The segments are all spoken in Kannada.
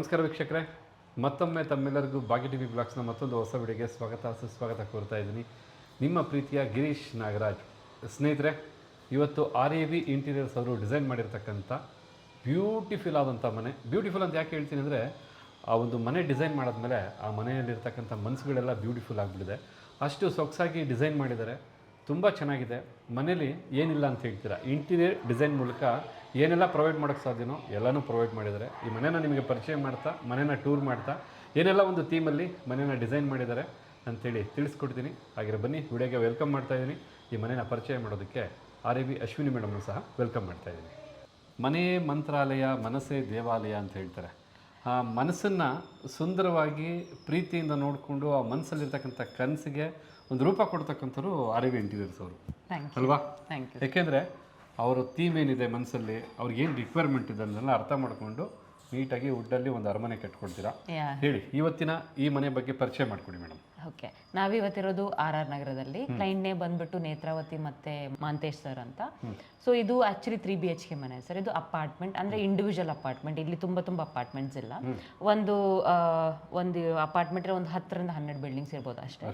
ನಮಸ್ಕಾರ ವೀಕ್ಷಕರೇ. ಮತ್ತೊಮ್ಮೆ ತಮ್ಮೆಲ್ಲರಿಗೂ ಭಾಗ್ಯ ಟಿ ವಿ ಬ್ಲಾಗ್ಸ್ನ ಮತ್ತೊಂದು ಹೊಸ ವಿಡಿಯೋಗೆ ಸ್ವಾಗತ, ಸುಸ್ವಾಗತ ಕೋರ್ತಾ ಇದ್ದೀನಿ. ನಿಮ್ಮ ಪ್ರೀತಿಯ ಗಿರೀಶ್ ನಾಗರಾಜ್. ಸ್ನೇಹಿತರೆ, ಇವತ್ತು ಆರ್ ಎ ವಿ ಇಂಟೀರಿಯರ್ಸ್ ಅವರು ಡಿಸೈನ್ ಮಾಡಿರ್ತಕ್ಕಂಥ ಬ್ಯೂಟಿಫುಲ್ ಆದಂಥ ಮನೆ. ಬ್ಯೂಟಿಫುಲ್ ಅಂತ ಯಾಕೆ ಹೇಳ್ತೀನಿ ಅಂದರೆ, ಆ ಒಂದು ಮನೆ ಡಿಸೈನ್ ಮಾಡಿದ್ಮೇಲೆ ಆ ಮನೆಯಲ್ಲಿರ್ತಕ್ಕಂಥ ಮನಸ್ಸುಗಳೆಲ್ಲ ಬ್ಯೂಟಿಫುಲ್ ಆಗಿಬಿಟ್ಟಿದೆ. ಅಷ್ಟು ಸೊಗಸಾಗಿ ಡಿಸೈನ್ ಮಾಡಿದ್ದಾರೆ. ತುಂಬ ಚೆನ್ನಾಗಿದೆ. ಮನೇಲಿ ಏನಿಲ್ಲ ಅಂತ ಹೇಳ್ತೀರಾ? ಇಂಟೀರಿಯರ್ ಡಿಸೈನ್ ಮೂಲಕ ಏನೆಲ್ಲ ಪ್ರೊವೈಡ್ ಮಾಡೋಕ್ಕೆ ಸಾಧ್ಯನೋ ಎಲ್ಲನೂ ಪ್ರೊವೈಡ್ ಮಾಡಿದ್ದಾರೆ. ಈ ಮನೇನ ನಿಮಗೆ ಪರಿಚಯ ಮಾಡ್ತಾ ಮನೇನ ಟೂರ್ ಮಾಡ್ತಾ ಏನೆಲ್ಲ ಒಂದು ಥೀಮಲ್ಲಿ ಮನೇನ ಡಿಸೈನ್ ಮಾಡಿದ್ದಾರೆ ಅಂಥೇಳಿ ತಿಳಿಸ್ಕೊಡ್ತೀನಿ. ಹಾಗೆ ಬನ್ನಿ ವಿಡಿಯೋಗೆ ವೆಲ್ಕಮ್ ಮಾಡ್ತಾ ಇದ್ದೀನಿ. ಈ ಮನೇನ ಪರಿಚಯ ಮಾಡೋದಕ್ಕೆ ಆರ್ ಎ ಬಿ ಅಶ್ವಿನಿ ಮೇಡಮ್ನು ಸಹ ವೆಲ್ಕಮ್ ಮಾಡ್ತಾ ಇದ್ದೀನಿ. ಮನೆ ಮಂತ್ರಾಲಯ ಮನಸ್ಸೇ ದೇವಾಲಯ ಅಂತ ಹೇಳ್ತಾರೆ. ಆ ಮನಸ್ಸನ್ನು ಸುಂದರವಾಗಿ ಪ್ರೀತಿಯಿಂದ ನೋಡಿಕೊಂಡು ಆ ಮನಸ್ಸಲ್ಲಿರ್ತಕ್ಕಂಥ ಕನಸಿಗೆ ಒಂದು ರೂಪ ಕೊಡ್ತಕ್ಕಂಥವ್ರು ಆರ್ ಎ ವಿ ಇಂಟೀರಿಯರ್ಸ್ ಅವರು. ಅಲ್ವಾ? ಥ್ಯಾಂಕ್ ಯು ಯಾಕೆಂದರೆ ಅವರ ಥೀಮ್ ಏನಿದೆ ಮನಸ್ಸಲ್ಲಿ ಅವ್ರಿಗೆ ಏನು ರಿಕ್ವೈರ್ಮೆಂಟ್ ಇದೆ ಅದನ್ನೆಲ್ಲ ಅರ್ಥ ಮಾಡಿಕೊಂಡು ನೀಟಾಗಿ ವುಡ್ಡಲ್ಲಿ ಒಂದು ಅರಮನೆ ಕಟ್ಕೊಡ್ತೀರಾ? ಹೇಳಿ ಇವತ್ತಿನ ಈ ಮನೆ ಬಗ್ಗೆ ಪರಿಚಯ ಮಾಡಿಕೊಡಿ ಮೇಡಮ್ ಓಕೆ. ನಾವಿವತ್ತಿರೋದು ಆರ್ ಆರ್ ನಗರದಲ್ಲಿ. ಕ್ಲೈಂಟ್ ನೇ ಬಂದ್ಬಿಟ್ಟು ನೇತ್ರಾವತಿ ಮತ್ತೆ ಮಾಂತೇಶ್ ಸರ್ ಅಂತ ಸೊ ಇದು actually three B H K ಮನೆ ಸರ್. ಇದು ಅಪಾರ್ಟ್ಮೆಂಟ್ ಅಂದ್ರೆ ಇಂಡಿವಿಜುವಲ್ ಅಪಾರ್ಟ್ಮೆಂಟ್ ಇಲ್ಲಿ ತುಂಬಾ ತುಂಬಾ ಅಪಾರ್ಟ್ಮೆಂಟ್ಸ್ ಇಲ್ಲ. ಒಂದು ಒಂದು ಅಪಾರ್ಟ್ಮೆಂಟ್ ಒಂದು ಹತ್ತರಿಂದ ಹನ್ನೆರಡು ಬಿಲ್ಡಿಂಗ್ಸ್ ಇರ್ಬೋದು ಅಷ್ಟೇ.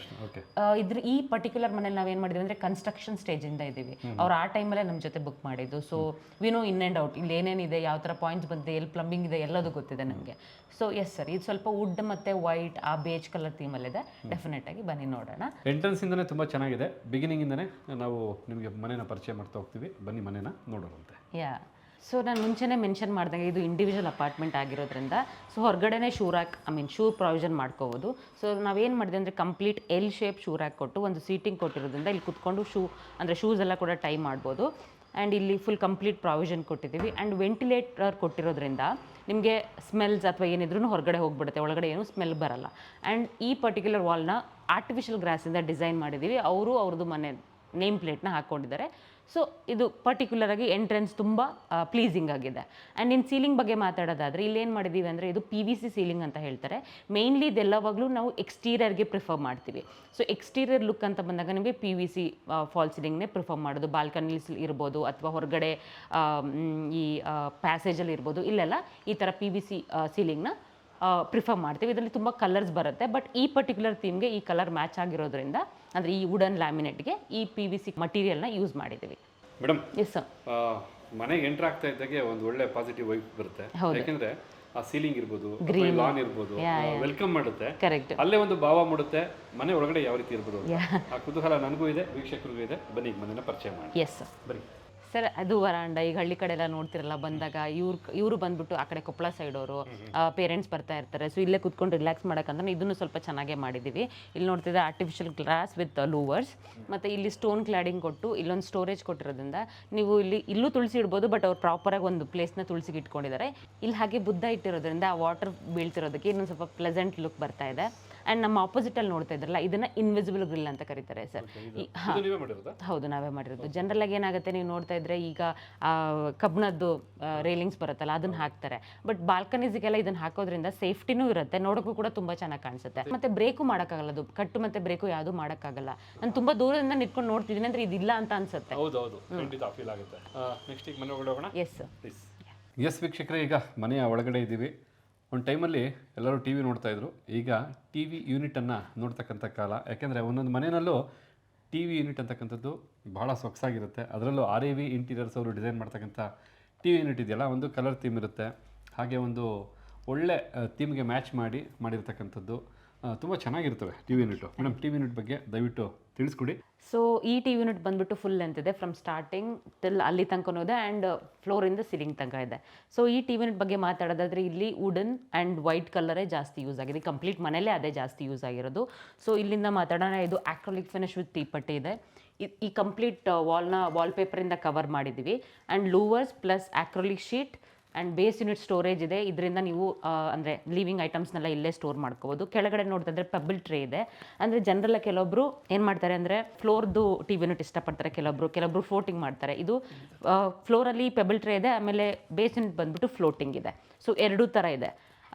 ಇದ್ರ ಈ ಪರ್ಟಿಕ್ಯುಲರ್ ಮನೇಲಿ ನಾವೇನ್ ಮಾಡಿದ್ವಿ ಅಂದ್ರೆ ಕನ್ಸ್ಟ್ರಕ್ಷನ್ ಸ್ಟೇಜ್ ಇಂದ ಇದೀವಿ ಅವ್ರು ಆ ಟೈಮಲ್ಲೇ ನಮ್ಮ ಜೊತೆ ಬುಕ್ ಮಾಡಿದ್ದು. So we know in and out ಇಲ್ಲಿ ಏನೇನಿದೆ ಯಾವ ತರ ಪಾಯಿಂಟ್ಸ್ ಬಂದಿದೆ ಎಲ್ಲಿ ಪ್ಲಂಬಿಂಗ್ ಇದೆ ಎಲ್ಲದೂ ಗೊತ್ತಿದೆ ನಮಗೆ. ಸೊ ಎಸ್ ಸರ್ ಇದು ಸ್ವಲ್ಪ ವುಡ್ ಮತ್ತೆ ವೈಟ್ ಆ ಬೇಜ್ ಕಲರ್ ಥೀಮಲ್ಲಿದೆ ಡೆಫಿನೆಟ್ ಆಗಿ ಬನ್ನಿ ನೋಡೋಣ. ಎಂಟ್ರೆನ್ಸ್ ಇಂದನೇ ತುಂಬ ಚೆನ್ನಾಗಿದೆ. ಬಿಗಿನಿಂಗ್ ಇಂದನೇ ನಾವು ನಿಮಗೆ ಮನೇನ ಪರಿಚಯ ಮಾಡ್ತಾ ಹೋಗ್ತೀವಿ. ಬನ್ನಿ ಮನೇನ ನೋಡೋಣ ಯಾ ಸೊ ನಾನು ಮುಂಚೆನೇ ಮೆನ್ಷನ್ ಮಾಡಿದಂಗೆ ಇದು ಇಂಡಿವಿಜುವಲ್ ಅಪಾರ್ಟ್ಮೆಂಟ್ ಆಗಿರೋದ್ರಿಂದ so ಹೊರಗಡೆನೇ shoe rack I mean shoe provision ಮಾಡ್ಕೋಬೋದು. ಸೊ ನಾವೇನು ಮಾಡಿದೆ ಅಂದರೆ complete L shape shoe rack ಕೊಟ್ಟು ಒಂದು ಸೀಟಿಂಗ್ ಕೊಟ್ಟಿರೋದ್ರಿಂದ ಇಲ್ಲಿ ಕುತ್ಕೊಂಡು ಶೂ ಅಂದರೆ ಶೂಸ್ ಎಲ್ಲ ಕೂಡ ಟೈ ಮಾಡ್ಬೋದು. ಆ್ಯಂಡ್ ಇಲ್ಲಿ ಫುಲ್ ಕಂಪ್ಲೀಟ್ ಪ್ರಾವಿಷನ್ ಕೊಟ್ಟಿದ್ದೀವಿ. ಆ್ಯಂಡ್ ವೆಂಟಿಲೇಟರ್ ಕೊಟ್ಟಿರೋದ್ರಿಂದ ನಿಮಗೆ ಸ್ಮೆಲ್ಸ್ ಅಥವಾ ಏನಿದ್ರೂ ಹೊರಗಡೆ ಹೋಗ್ಬಿಡುತ್ತೆ, ಒಳಗಡೆ ಏನು ಸ್ಮೆಲ್ ಬರಲ್ಲ. ಆ್ಯಂಡ್ ಈ ಪರ್ಟಿಕ್ಯುಲರ್ ವಾಲ್ನ ಆರ್ಟಿಫಿಷಿಯಲ್ ಗ್ರಾಸಿಂದ ಡಿಸೈನ್ ಮಾಡಿದ್ದೀವಿ ಅವರು ಅವ್ರದ್ದು ಮನೆ ನೇಮ್ ಪ್ಲೇಟ್ನ ಹಾಕ್ಕೊಂಡಿದ್ದಾರೆ ಸೊ ಇದು ಪರ್ಟಿಕ್ಯುಲರ್ ಆಗಿ ಎಂಟ್ರೆನ್ಸ್ ತುಂಬ ಪ್ಲೀಸಿಂಗ್ ಆಗಿದೆ. ಆ್ಯಂಡ್ ಇನ್ ಸೀಲಿಂಗ್ ಬಗ್ಗೆ ಮಾತಾಡೋದಾದರೆ ಇಲ್ಲಿ ಏನು ಮಾಡಿದ್ದೀವಿ ಅಂದರೆ ಇದು ಪಿ ವಿ ಸಿ ಸೀಲಿಂಗ್ ಅಂತ ಹೇಳ್ತಾರೆ. ಮೇಯ್ನ್ಲಿ ಇದೆಲ್ಲವಾಗಲೂ ನಾವು ಎಕ್ಸ್ಟೀರಿಯರ್ಗೆ ಪ್ರಿಫರ್ ಮಾಡ್ತೀವಿ. ಸೊ ಎಕ್ಸ್ಟೀರಿಯರ್ ಲುಕ್ ಅಂತ ಬಂದಾಗ ನಿಮಗೆ ಪಿ ವಿ ಸಿ ಫಾಲ್ ಸೀಲಿಂಗ್ನೇ ಪ್ರಿಫರ್ ಮಾಡೋದು. ಬಾಲ್ಕನೀಸ್ ಇರ್ಬೋದು ಅಥವಾ ಹೊರಗಡೆ ಈ ಪ್ಯಾಸೇಜಲ್ಲಿ ಇರ್ಬೋದು. ಇಲ್ಲೆಲ್ಲ ಈ ಥರ ಪಿ ವಿ ಸಿ ಸೀಲಿಂಗ್ನ ಪ್ರಿಫರ್ ಮಾಡ್ತೀವಿ. ಇದರಲ್ಲಿ ತುಂಬ ಕಲರ್ಸ್ ಬರುತ್ತೆ. ಬಟ್ ಈ ಪರ್ಟಿಕ್ಯುಲರ್ ಥೀಮ್ಗೆ ಈ ಕಲರ್ ಮ್ಯಾಚ್ ಆಗಿರೋದ್ರಿಂದ ಅಂದರೆ ಈ ವುಡನ್ ಲ್ಯಾಮಿನೇಟ್ಗೆ ಈ ಪಿ ವಿ ಸಿ ಮಟೀರಿಯಲ್ನ ಯೂಸ್ ಮಾಡಿದ್ದೀವಿ. ಮೇಡಮ್ ಎಸ್ ಸರ್ ಮನೆಗೆ ಎಂಟರ್ ಆಗ್ತಾ ಇದ್ದಾಗೆ ಒಂದು ಒಳ್ಳೆ ಪಾಸಿಟಿವ್ ವೈಬ್ ಬರುತ್ತೆ. ಯಾಕಂದ್ರೆ ಆ ಸೀಲಿಂಗ್ ಇರ್ಬೋದು ಲಾನ್ ಇರ್ಬೋದು ವೆಲ್ಕಮ್ ಮಾಡುತ್ತೆ. ಕರೆಕ್ಟ್ ಅಲ್ಲೇ ಒಂದು ಭಾವ ಮೂಡುತ್ತೆ. ಮನೆ ಒಳಗಡೆ ಯಾವ ರೀತಿ ಇರ್ಬೋದು ಆ ಕುತೂಹಲ ನನಗೂ ಇದೆ ವೀಕ್ಷಕರಿಗೂ ಇದೆ. ಬನ್ನಿ ಮನೆಯ ಪರಿಚಯ ಮಾಡಿ. ಎಸ್ ಸರ್ ಬನ್ನಿ. ಸರ್, ಅದು ವರಾಂಡ. ಈಗ ಹಳ್ಳಿ ಕಡೆ ಎಲ್ಲ ನೋಡ್ತಿರಲ್ಲ, ಬಂದಾಗ ಇವ್ರು ಇವರು ಬಂದ್ಬಿಟ್ಟು ಆ ಕಡೆ ಕೊಪ್ಪಳ ಸೈಡ್ ಅವರು ಪೇರೆಂಟ್ಸ್ ಬರ್ತಾ ಇರ್ತಾರೆ. ಸೊ ಇಲ್ಲೇ ಕುತ್ಕೊಂಡು ರಿಲ್ಯಾಕ್ಸ್ ಮಾಡೋಕ್ಕಂದ್ರೆ ಇದನ್ನು ಸ್ವಲ್ಪ ಚೆನ್ನಾಗೆ ಮಾಡಿದ್ದೀವಿ ಇಲ್ಲಿ ನೋಡ್ತಿದ್ರೆ ಆರ್ಟಿಫಿಷಿಯಲ್ ಗ್ಲಾಸ್ ವಿತ್ ಲೂವರ್ಸ್ ಮತ್ತು ಇಲ್ಲಿ ಸ್ಟೋನ್ ಕ್ಲಾಡಿಂಗ್ ಕೊಟ್ಟು, ಇಲ್ಲೊಂದು ಸ್ಟೋರೇಜ್ ಕೊಟ್ಟಿರೋದ್ರಿಂದ ನೀವು ಇಲ್ಲಿ, ಇಲ್ಲೂ ತುಳಸಿ ಇಡ್ಬೋದು ಬಟ್ ಅವ್ರು ಪ್ರಾಪರಾಗಿ ಒಂದು ಪ್ಲೇಸ್ನ ತುಳಸಿಗೆ ಇಟ್ಕೊಂಡಿದ್ದಾರೆ. ಇಲ್ಲಿ ಹಾಗೆ ಬುದ್ಧ ಇಟ್ಟಿರೋದ್ರಿಂದ ಆ ವಾಟರ್ ಬೀಳ್ತಿರೋದಕ್ಕೆ ಇನ್ನೊಂದು ಸ್ವಲ್ಪ ಪ್ಲೆಸೆಂಟ್ ಲುಕ್ ಬರ್ತಾ ಇದೆ. ಆ್ಯಂಡ್ ನಮ್ಮ ಆಪೋಸಿಟಲ್ಲಿ ನೋಡ್ತಾ ಇದ್ರಲ್ಲ ಇದನ್ನ ಇನ್ವಿಸಿಬಲ್ ಗ್ರಿಲ್ ಅಂತ ಕರೀತಾರೆ ಸರ್ ಇದು ನೀವೇ ಮಾಡಿರೋದಾ? ಹೌದು ನಾವೇ ಮಾಡಿರೋದು. ಜನರಲ್ ಆಗಿ ಏನಾಗುತ್ತೆ ನೀವು ನೋಡ್ತಾ ಇದ್ರೆ ಈಗ ಕಬ್ಬಿಣದ್ದು ರೈಲಿಂಗ್ಸ್ ಬರುತ್ತಲ್ಲ ಅದನ್ನ ಹಾಕ್ತಾರೆ. ಬಟ್ ಬಾಲ್ಕನೀಸ್ಗೆಲ್ಲ ಇದನ್ನ ಹಾಕೋದ್ರಿಂದ ಸೇಫ್ಟಿನೂ ಇರುತ್ತೆ ನೋಡೋಕ್ಕೂ ಕೂಡ ತುಂಬಾ ಚೆನ್ನಾಗಿ ಕಾಣಿಸುತ್ತೆ. ಮತ್ತೆ ಬ್ರೇಕು ಮಾಡೋಕ್ಕಾಗಲ್ಲ ಅದು ಕಟ್ಟು ಮತ್ತೆ ಬ್ರೇಕು ಯಾವುದು ಮಾಡೋಕ್ಕಾಗಲ್ಲ. ನಾನು ತುಂಬಾ ದೂರದಿಂದ ನಿಂತ್ಕೊಂಡು ನೋಡ್ತಿದ್ದೀನಿ ಅಂದ್ರೆ ಇದಿಲ್ಲ ಅಂತ ಅನ್ಸುತ್ತೆ. ಹೌದು ಹೌದು. ಖಂಡಿತ ಫೀಲ್ ಆಗುತ್ತೆ. ನೆಕ್ಸ್ಟ್ ಈಗ ಮನೆ ಹೋಗೋಣ? ಎಸ್ ಎಸ್ ವೀಕ್ಷಕರೇ ಈಗ ಮನೆಯ ಒಳಗಡೆ ಇದ್ದೀವಿ. ಒಂದು ಟೈಮಲ್ಲಿ ಎಲ್ಲರೂ ಟಿ ವಿ ನೋಡ್ತಾಯಿದ್ರು ಈಗ ಟಿ ವಿ ಯೂನಿಟನ್ನು ನೋಡ್ತಕ್ಕಂಥ ಕಾಲ. ಯಾಕೆಂದರೆ ಒಂದೊಂದು ಮನೆಯಲ್ಲೂ ಟಿ ವಿ ಯೂನಿಟ್ ಅಂತಕ್ಕಂಥದ್ದು ಬಹಳ ಸೊಗಸಾಗಿರುತ್ತೆ. ಅದರಲ್ಲೂ ಆರ್ ಎ ವಿ ಇಂಟೀರಿಯರ್ಸ್ ಅವರು ಡಿಸೈನ್ ಮಾಡ್ತಕ್ಕಂಥ ಟಿ ವಿ ಯೂನಿಟ್ ಇದೆಯಲ್ಲ, ಒಂದು ಕಲರ್ ಥೀಮ್ ಇರುತ್ತೆ. ಹಾಗೆ ಒಂದು ಒಳ್ಳೆ ಥೀಮ್ಗೆ ಮ್ಯಾಚ್ ಮಾಡಿ ಮಾಡಿರ್ತಕ್ಕಂಥದ್ದು. ತುಂಬ ಚೆನ್ನಾಗಿರ್ತವೆ T V unit. Madam T V unit ಬಗ್ಗೆ ದಯವಿಟ್ಟು ತಿಳಿಸ್ಕೊಡಿ. ಸೊ ಈ ಟಿ ವಿ ಯೂನಿಟ್ ಬಂದ್ಬಿಟ್ಟು ಫುಲ್ ಲೆಂತ್ ಇದೆ ಫ್ರಮ್ ಸ್ಟಾರ್ಟಿಂಗ್ ಟಿಲ್ ಅಲ್ಲಿ ತನಕನೂ ಇದೆ ಆ್ಯಂಡ್ ಫ್ಲೋರಿಂದ ಸೀಲಿಂಗ್ ತನಕ ಇದೆ. ಸೊ ಈ ಟಿ ವಿ ಯೂನಿಟ್ ಬಗ್ಗೆ ಮಾತಾಡೋದಾದ್ರೆ ಇಲ್ಲಿ ವುಡನ್ ಆ್ಯಂಡ್ ವೈಟ್ ಕಲರೇ ಜಾಸ್ತಿ ಯೂಸ್ ಆಗಿದೆ. ಕಂಪ್ಲೀಟ್ ಮನೇಲೇ ಅದೇ ಜಾಸ್ತಿ ಯೂಸ್ ಆಗಿರೋದು. ಸೊ ಇಲ್ಲಿಂದ ಮಾತಾಡೋಣ, ಇದು ಆಕ್ರೋಲಿಕ್ ಫಿನಿಶ್ ವಿತ್ ತೀಪಟ್ಟಿ ಇದೆ. ಈ ಕಂಪ್ಲೀಟ್ ವಾಲ್ನ ವಾಲ್ಪೇಪರಿಂದ ಕವರ್ ಮಾಡಿದ್ದೀವಿ. And louvres plus acrylic sheet and base unit storage ಇದೆ. ಇದರಿಂದ ನೀವು ಅಂದರೆ ಲಿವಿಂಗ್ ಐಟಮ್ಸ್ನೆಲ್ಲ ಇಲ್ಲೇ ಸ್ಟೋರ್ ಮಾಡ್ಕೋಬೋದು. ಕೆಳಗಡೆ ನೋಡ್ತಾ ಇದ್ರೆ ಪೆಬಲ್ ಟ್ರೇ ಇದೆ. ಅಂದರೆ ಜನರಲ್ಲ ಕೆಲವೊಬ್ರು ಏನು ಮಾಡ್ತಾರೆ ಅಂದರೆ ಫ್ಲೋರ್ದು ಟಿ ಯೂನಿಟ್ ಇಷ್ಟಪಡ್ತಾರೆ. ಕೆಲವೊಬ್ರು ಕೆಲವೊಬ್ರು ಫ್ಲೋಟಿಂಗ್ ಮಾಡ್ತಾರೆ. ಇದು ಫ್ಲೋರಲ್ಲಿ ಪೆಬಲ್ ಟ್ರೇ ಇದೆ. ಆಮೇಲೆ ಬೇಸ್ ಯೂನಿಟ್ ಬಂದ್ಬಿಟ್ಟು ಫ್ಲೋಟಿಂಗ್ ಇದೆ. ಸೊ ಎರಡೂ ಥರ ಇದೆ.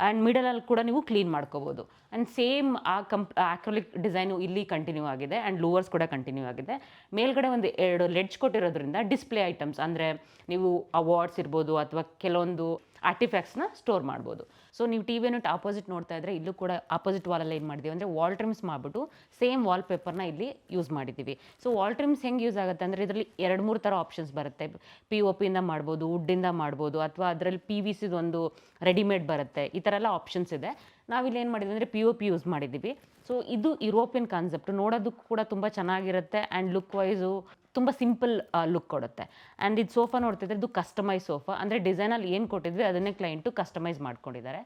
ಆ್ಯಂಡ್ ಮಿಡಲಲ್ಲಿ ಕೂಡ ನೀವು ಕ್ಲೀನ್ ಮಾಡ್ಕೋಬೋದು. ಆ್ಯಂಡ್ ಸೇಮ್ ಆ ಕಂಪ್ ಆಕ್ರೋಲಿಕ್ ಡಿಸೈನು ಇಲ್ಲಿ ಕಂಟಿನ್ಯೂ ಆಗಿದೆ ಆ್ಯಂಡ್ ಲೋವರ್ಸ್ ಕೂಡ ಕಂಟಿನ್ಯೂ ಆಗಿದೆ. ಮೇಲ್ಗಡೆ ಒಂದು ಎರಡು ಲೆಡ್ಜ್ ಕೊಟ್ಟಿರೋದ್ರಿಂದ ಡಿಸ್ಪ್ಲೇ ಐಟಮ್ಸ್ ಅಂದರೆ ನೀವು ಅವಾರ್ಡ್ಸ್ ಇರ್ಬೋದು ಅಥವಾ ಕೆಲವೊಂದು ಆರ್ಟಿಫ್ಯಾಕ್ಟ್ಸ್ನ ಸ್ಟೋರ್ ಮಾಡ್ಬೋದು. ಸೊ ನೀವು ಟಿ ವಿ ಯೂನಿಟ್ ಆಪೋಸಿಟ್ ನೋಡ್ತಾ ಇದ್ರೆ ಇಲ್ಲೂ ಕೂಡ ಆಪೋಸಿಟ್ ವಾಲಲ್ಲಿ ಏನು ಮಾಡಿದ್ದೀವಿ? ಅಂದರೆ ವಾಲ್ ಟ್ರಿಮ್ಸ್ ಮಾಡಿಬಿಟ್ಟು ಸೇಮ್ ವಾಲ್ ಪೇಪರ್ನ ಇಲ್ಲಿ ಯೂಸ್ ಮಾಡಿದ್ದೀವಿ. ಸೊ ವಾಲ್ ಟ್ರಿಮ್ಸ್ ಹೆಂಗೆ ಯೂಸ್ ಆಗುತ್ತೆ ಅಂದರೆ ಇದರಲ್ಲಿ ಎರಡು ಮೂರು ಥರ ಆಪ್ಷನ್ಸ್ ಬರುತ್ತೆ. ಪಿ ಒ ಪಿಯಿಂದ ಮಾಡ್ಬೋದು ವುಡ್ಡಿಂದ ಮಾಡ್ಬೋದು, ಅಥವಾ ಅದರಲ್ಲಿ ಪಿ ವಿ ಸಿದು ಒಂದು ರೆಡಿಮೇಡ್ ಬರುತ್ತೆ. ಈ ಥರ ಎಲ್ಲ ಆಪ್ಷನ್ಸ್ ಇದೆ. ನಾವಿಲ್ಲಿ ಏನು ಮಾಡಿದ್ವಿ ಅಂದರೆ ಪಿ ಒ ಪಿ ಯೂಸ್ ಮಾಡಿದ್ದೀವಿ ಸೊ ಇದು ಯುರೋಪಿಯನ್ ಕಾನ್ಸೆಪ್ಟ್ ನೋಡೋದಕ್ಕೂ ಕೂಡ ತುಂಬ ಚೆನ್ನಾಗಿರುತ್ತೆ ಆ್ಯಂಡ್ ಲುಕ್ ವೈಸು ತುಂಬ ಸಿಂಪಲ್ ಲುಕ್ ಕೊಡುತ್ತೆ. ಆ್ಯಂಡ್ ಇದು ಸೋಫಾ ನೋಡ್ತಿದ್ರೆ ಇದು ಕಸ್ಟಮೈಸ್ ಸೋಫಾ ಅಂದರೆ ಡಿಸೈನಲ್ಲಿ ಏನು ಕೊಟ್ಟಿದ್ವಿ ಅದನ್ನೇ ಕ್ಲೈಂಟು ಕಸ್ಟಮೈಸ್ ಮಾಡ್ಕೊಂಡಿದ್ದಾರೆ.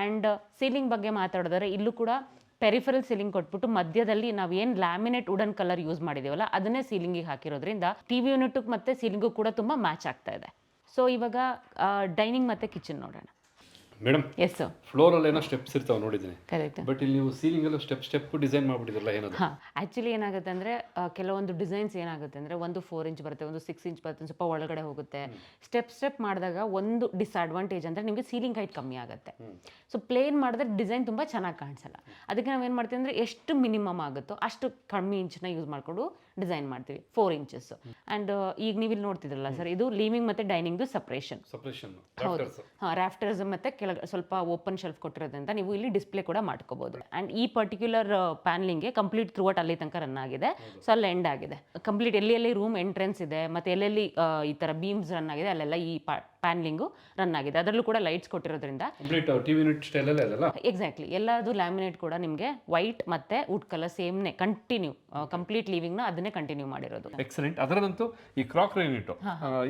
ಆ್ಯಂಡ್ ಸೀಲಿಂಗ್ ಬಗ್ಗೆ ಮಾತಾಡಿದ್ರೆ ಇಲ್ಲೂ ಕೂಡ ಪೆರಿಫರಲ್ ಸೀಲಿಂಗ್ ಕೊಟ್ಬಿಟ್ಟು ಮಧ್ಯದಲ್ಲಿ ನಾವು ಏನು ಲ್ಯಾಮಿನೇಟ್ ವುಡನ್ ಕಲರ್ ಯೂಸ್ ಮಾಡಿದ್ದೀವಲ್ಲ ಅದನ್ನೇ ಸೀಲಿಂಗಿಗೆ ಹಾಕಿರೋದ್ರಿಂದ ಟಿ ವಿ ಯೂನಿಟ್ಗೆ ಮತ್ತು ಸೀಲಿಂಗು ಕೂಡ ತುಂಬ ಮ್ಯಾಚ್ ಆಗ್ತಾ ಇದೆ. ಸೊ ಇವಾಗ ಡೈನಿಂಗ್ ಮತ್ತು ಕಿಚನ್ ನೋಡೋಣ. ಮೇಡಮ್ ಎಸ್ ಸರ್ ಫ್ಲೋರಲ್ಲಿ ಏನೋ ಸ್ಟೆಪ್ಸ್ ಇರ್ತಾವೆ ನೋಡಿದ್ದೀನಿ. ಕರೆಕ್ಟ್ ಬಟ್ ಇಲ್ಲಿ ನೀವು ಸೀಲಿಂಗಲ್ಲೂ ಸ್ಟೆಪ್ ಸ್ಟೆಪ್ ಡಿಸೈನ್ ಮಾಡ್ಬಿಟ್ಟಿದ್ರಲ್ಲ ಏನದು? ಹಾಂ ಆ್ಯಕ್ಚುಲಿ ಏನಾಗುತ್ತೆ ಅಂದರೆ ಕೆಲವೊಂದು ಡಿಸೈನ್ಸ್ ಏನಾಗುತ್ತೆ ಅಂದರೆ ಒಂದು ಫೋರ್ ಇಂಚ್ ಬರುತ್ತೆ ಒಂದು ಸಿಕ್ಸ್ ಇಂಚ್ ಬರುತ್ತೆ ಸ್ವಲ್ಪ ಒಳಗಡೆ ಹೋಗುತ್ತೆ. ಸ್ಟೆಪ್ ಸ್ಟೆಪ್ ಮಾಡಿದಾಗ ಒಂದು ಡಿಸ್ಅಡ್ವಾಂಟೇಜ್ ಅಂದರೆ ನಿಮಗೆ ಸೀಲಿಂಗ್ ಹೈಟ್ ಕಮ್ಮಿ ಆಗುತ್ತೆ. ಸೊ ಪ್ಲೇನ್ ಮಾಡಿದ್ರೆ ಡಿಸೈನ್ ತುಂಬ ಚೆನ್ನಾಗಿ ಕಾಣಿಸಲ್ಲ. ಅದಕ್ಕೆ ನಾವೇನು ಮಾಡ್ತೀವಿ ಅಂದರೆ ಎಷ್ಟು ಮಿನಿಮಮ್ ಆಗುತ್ತೋ ಅಷ್ಟು ಕಮ್ಮಿ ಇಂಚನ್ನ ಯೂಸ್ ಮಾಡಿಕೊಂಡು ಡಿಸೈನ್ ಮಾಡ್ತೀವಿ ಫೋರ್ ಇಂಚಸ್ ಅಂಡ್ ಈಗ ನೀವು ಇಲ್ಲಿ ನೋಡ್ತಿದ್ರಲ್ಲ ಸರ್ ಇದು ಲೀವಿಂಗ್ ಮತ್ತೆ ಡೈನಿಂಗ್ದು ಸಪ್ರೇಷನ್ ಸಪ್ರೇಷನ್ ಹೌದು. ಹಾಂ ರಾಫ್ಟರ್ಸ್ ಮತ್ತೆ ಕೆಳಗೆ ಸ್ವಲ್ಪ ಓಪನ್ ಶೆಲ್ಫ್ ಕೊಟ್ಟಿರೋದ್ರಿಂದ ನೀವು ಇಲ್ಲಿ ಡಿಸ್ಪ್ಲೇ ಕೂಡ ಮಾಡ್ಕೋಬಹುದು ಅಂಡ್ ಈ ಪರ್ಟಿಕ್ಯುಲರ್ ಪ್ಯಾನ್ಲಿಂಗ್ಗೆ ಕಂಪ್ಲೀಟ್ ಥ್ರೂ ಔಟ್ ಅಲ್ಲಿ ತನಕ ರನ್ ಆಗಿದೆ. ಸೊ ಅಲ್ಲಿ ಎಂಡ್ ಆಗಿದೆ. ಕಂಪ್ಲೀಟ್ ಎಲ್ಲಿ ಎಲ್ಲಿ ರೂಮ್ ಎಂಟ್ರೆನ್ಸ್ ಇದೆ ಮತ್ತೆ ಎಲ್ಲೆಲ್ಲಿ ಈ ತರ ಬೀಮ್ಸ್ ರನ್ ಆಗಿದೆ ಅಲ್ಲೆಲ್ಲ ಈ ಪ್ಯಾನ್ಲಿಂಗು ರನ್ ಆಗಿದೆ. ಅದರಲ್ಲೂ ಕೂಡ ಲೈಟ್ಸ್ ಕೊಟ್ಟಿರೋದ್ರಿಂದ ಎಕ್ಸಾಕ್ಟ್ಲಿ ಎಲ್ಲದು ಲ್ಯಾಮಿನೇಟ್ ಕೂಡ ನಿಮಗೆ ವೈಟ್ ಮತ್ತೆ ವುಡ್ ಕಲರ್ ಸೇಮ್ನೇ ಕಂಟಿನ್ಯೂ ಕಂಪ್ಲೀಟ್ ಲಿವಿಂಗ್ನ ಅದನ್ನೇ ಕಂಟಿನ್ಯೂ ಮಾಡಿರೋದು. ಎಕ್ಸಲೆಂಟ್ ಅದರಂತೂ ಈ ಕ್ರಾಕ್ ಯೂನಿಟ್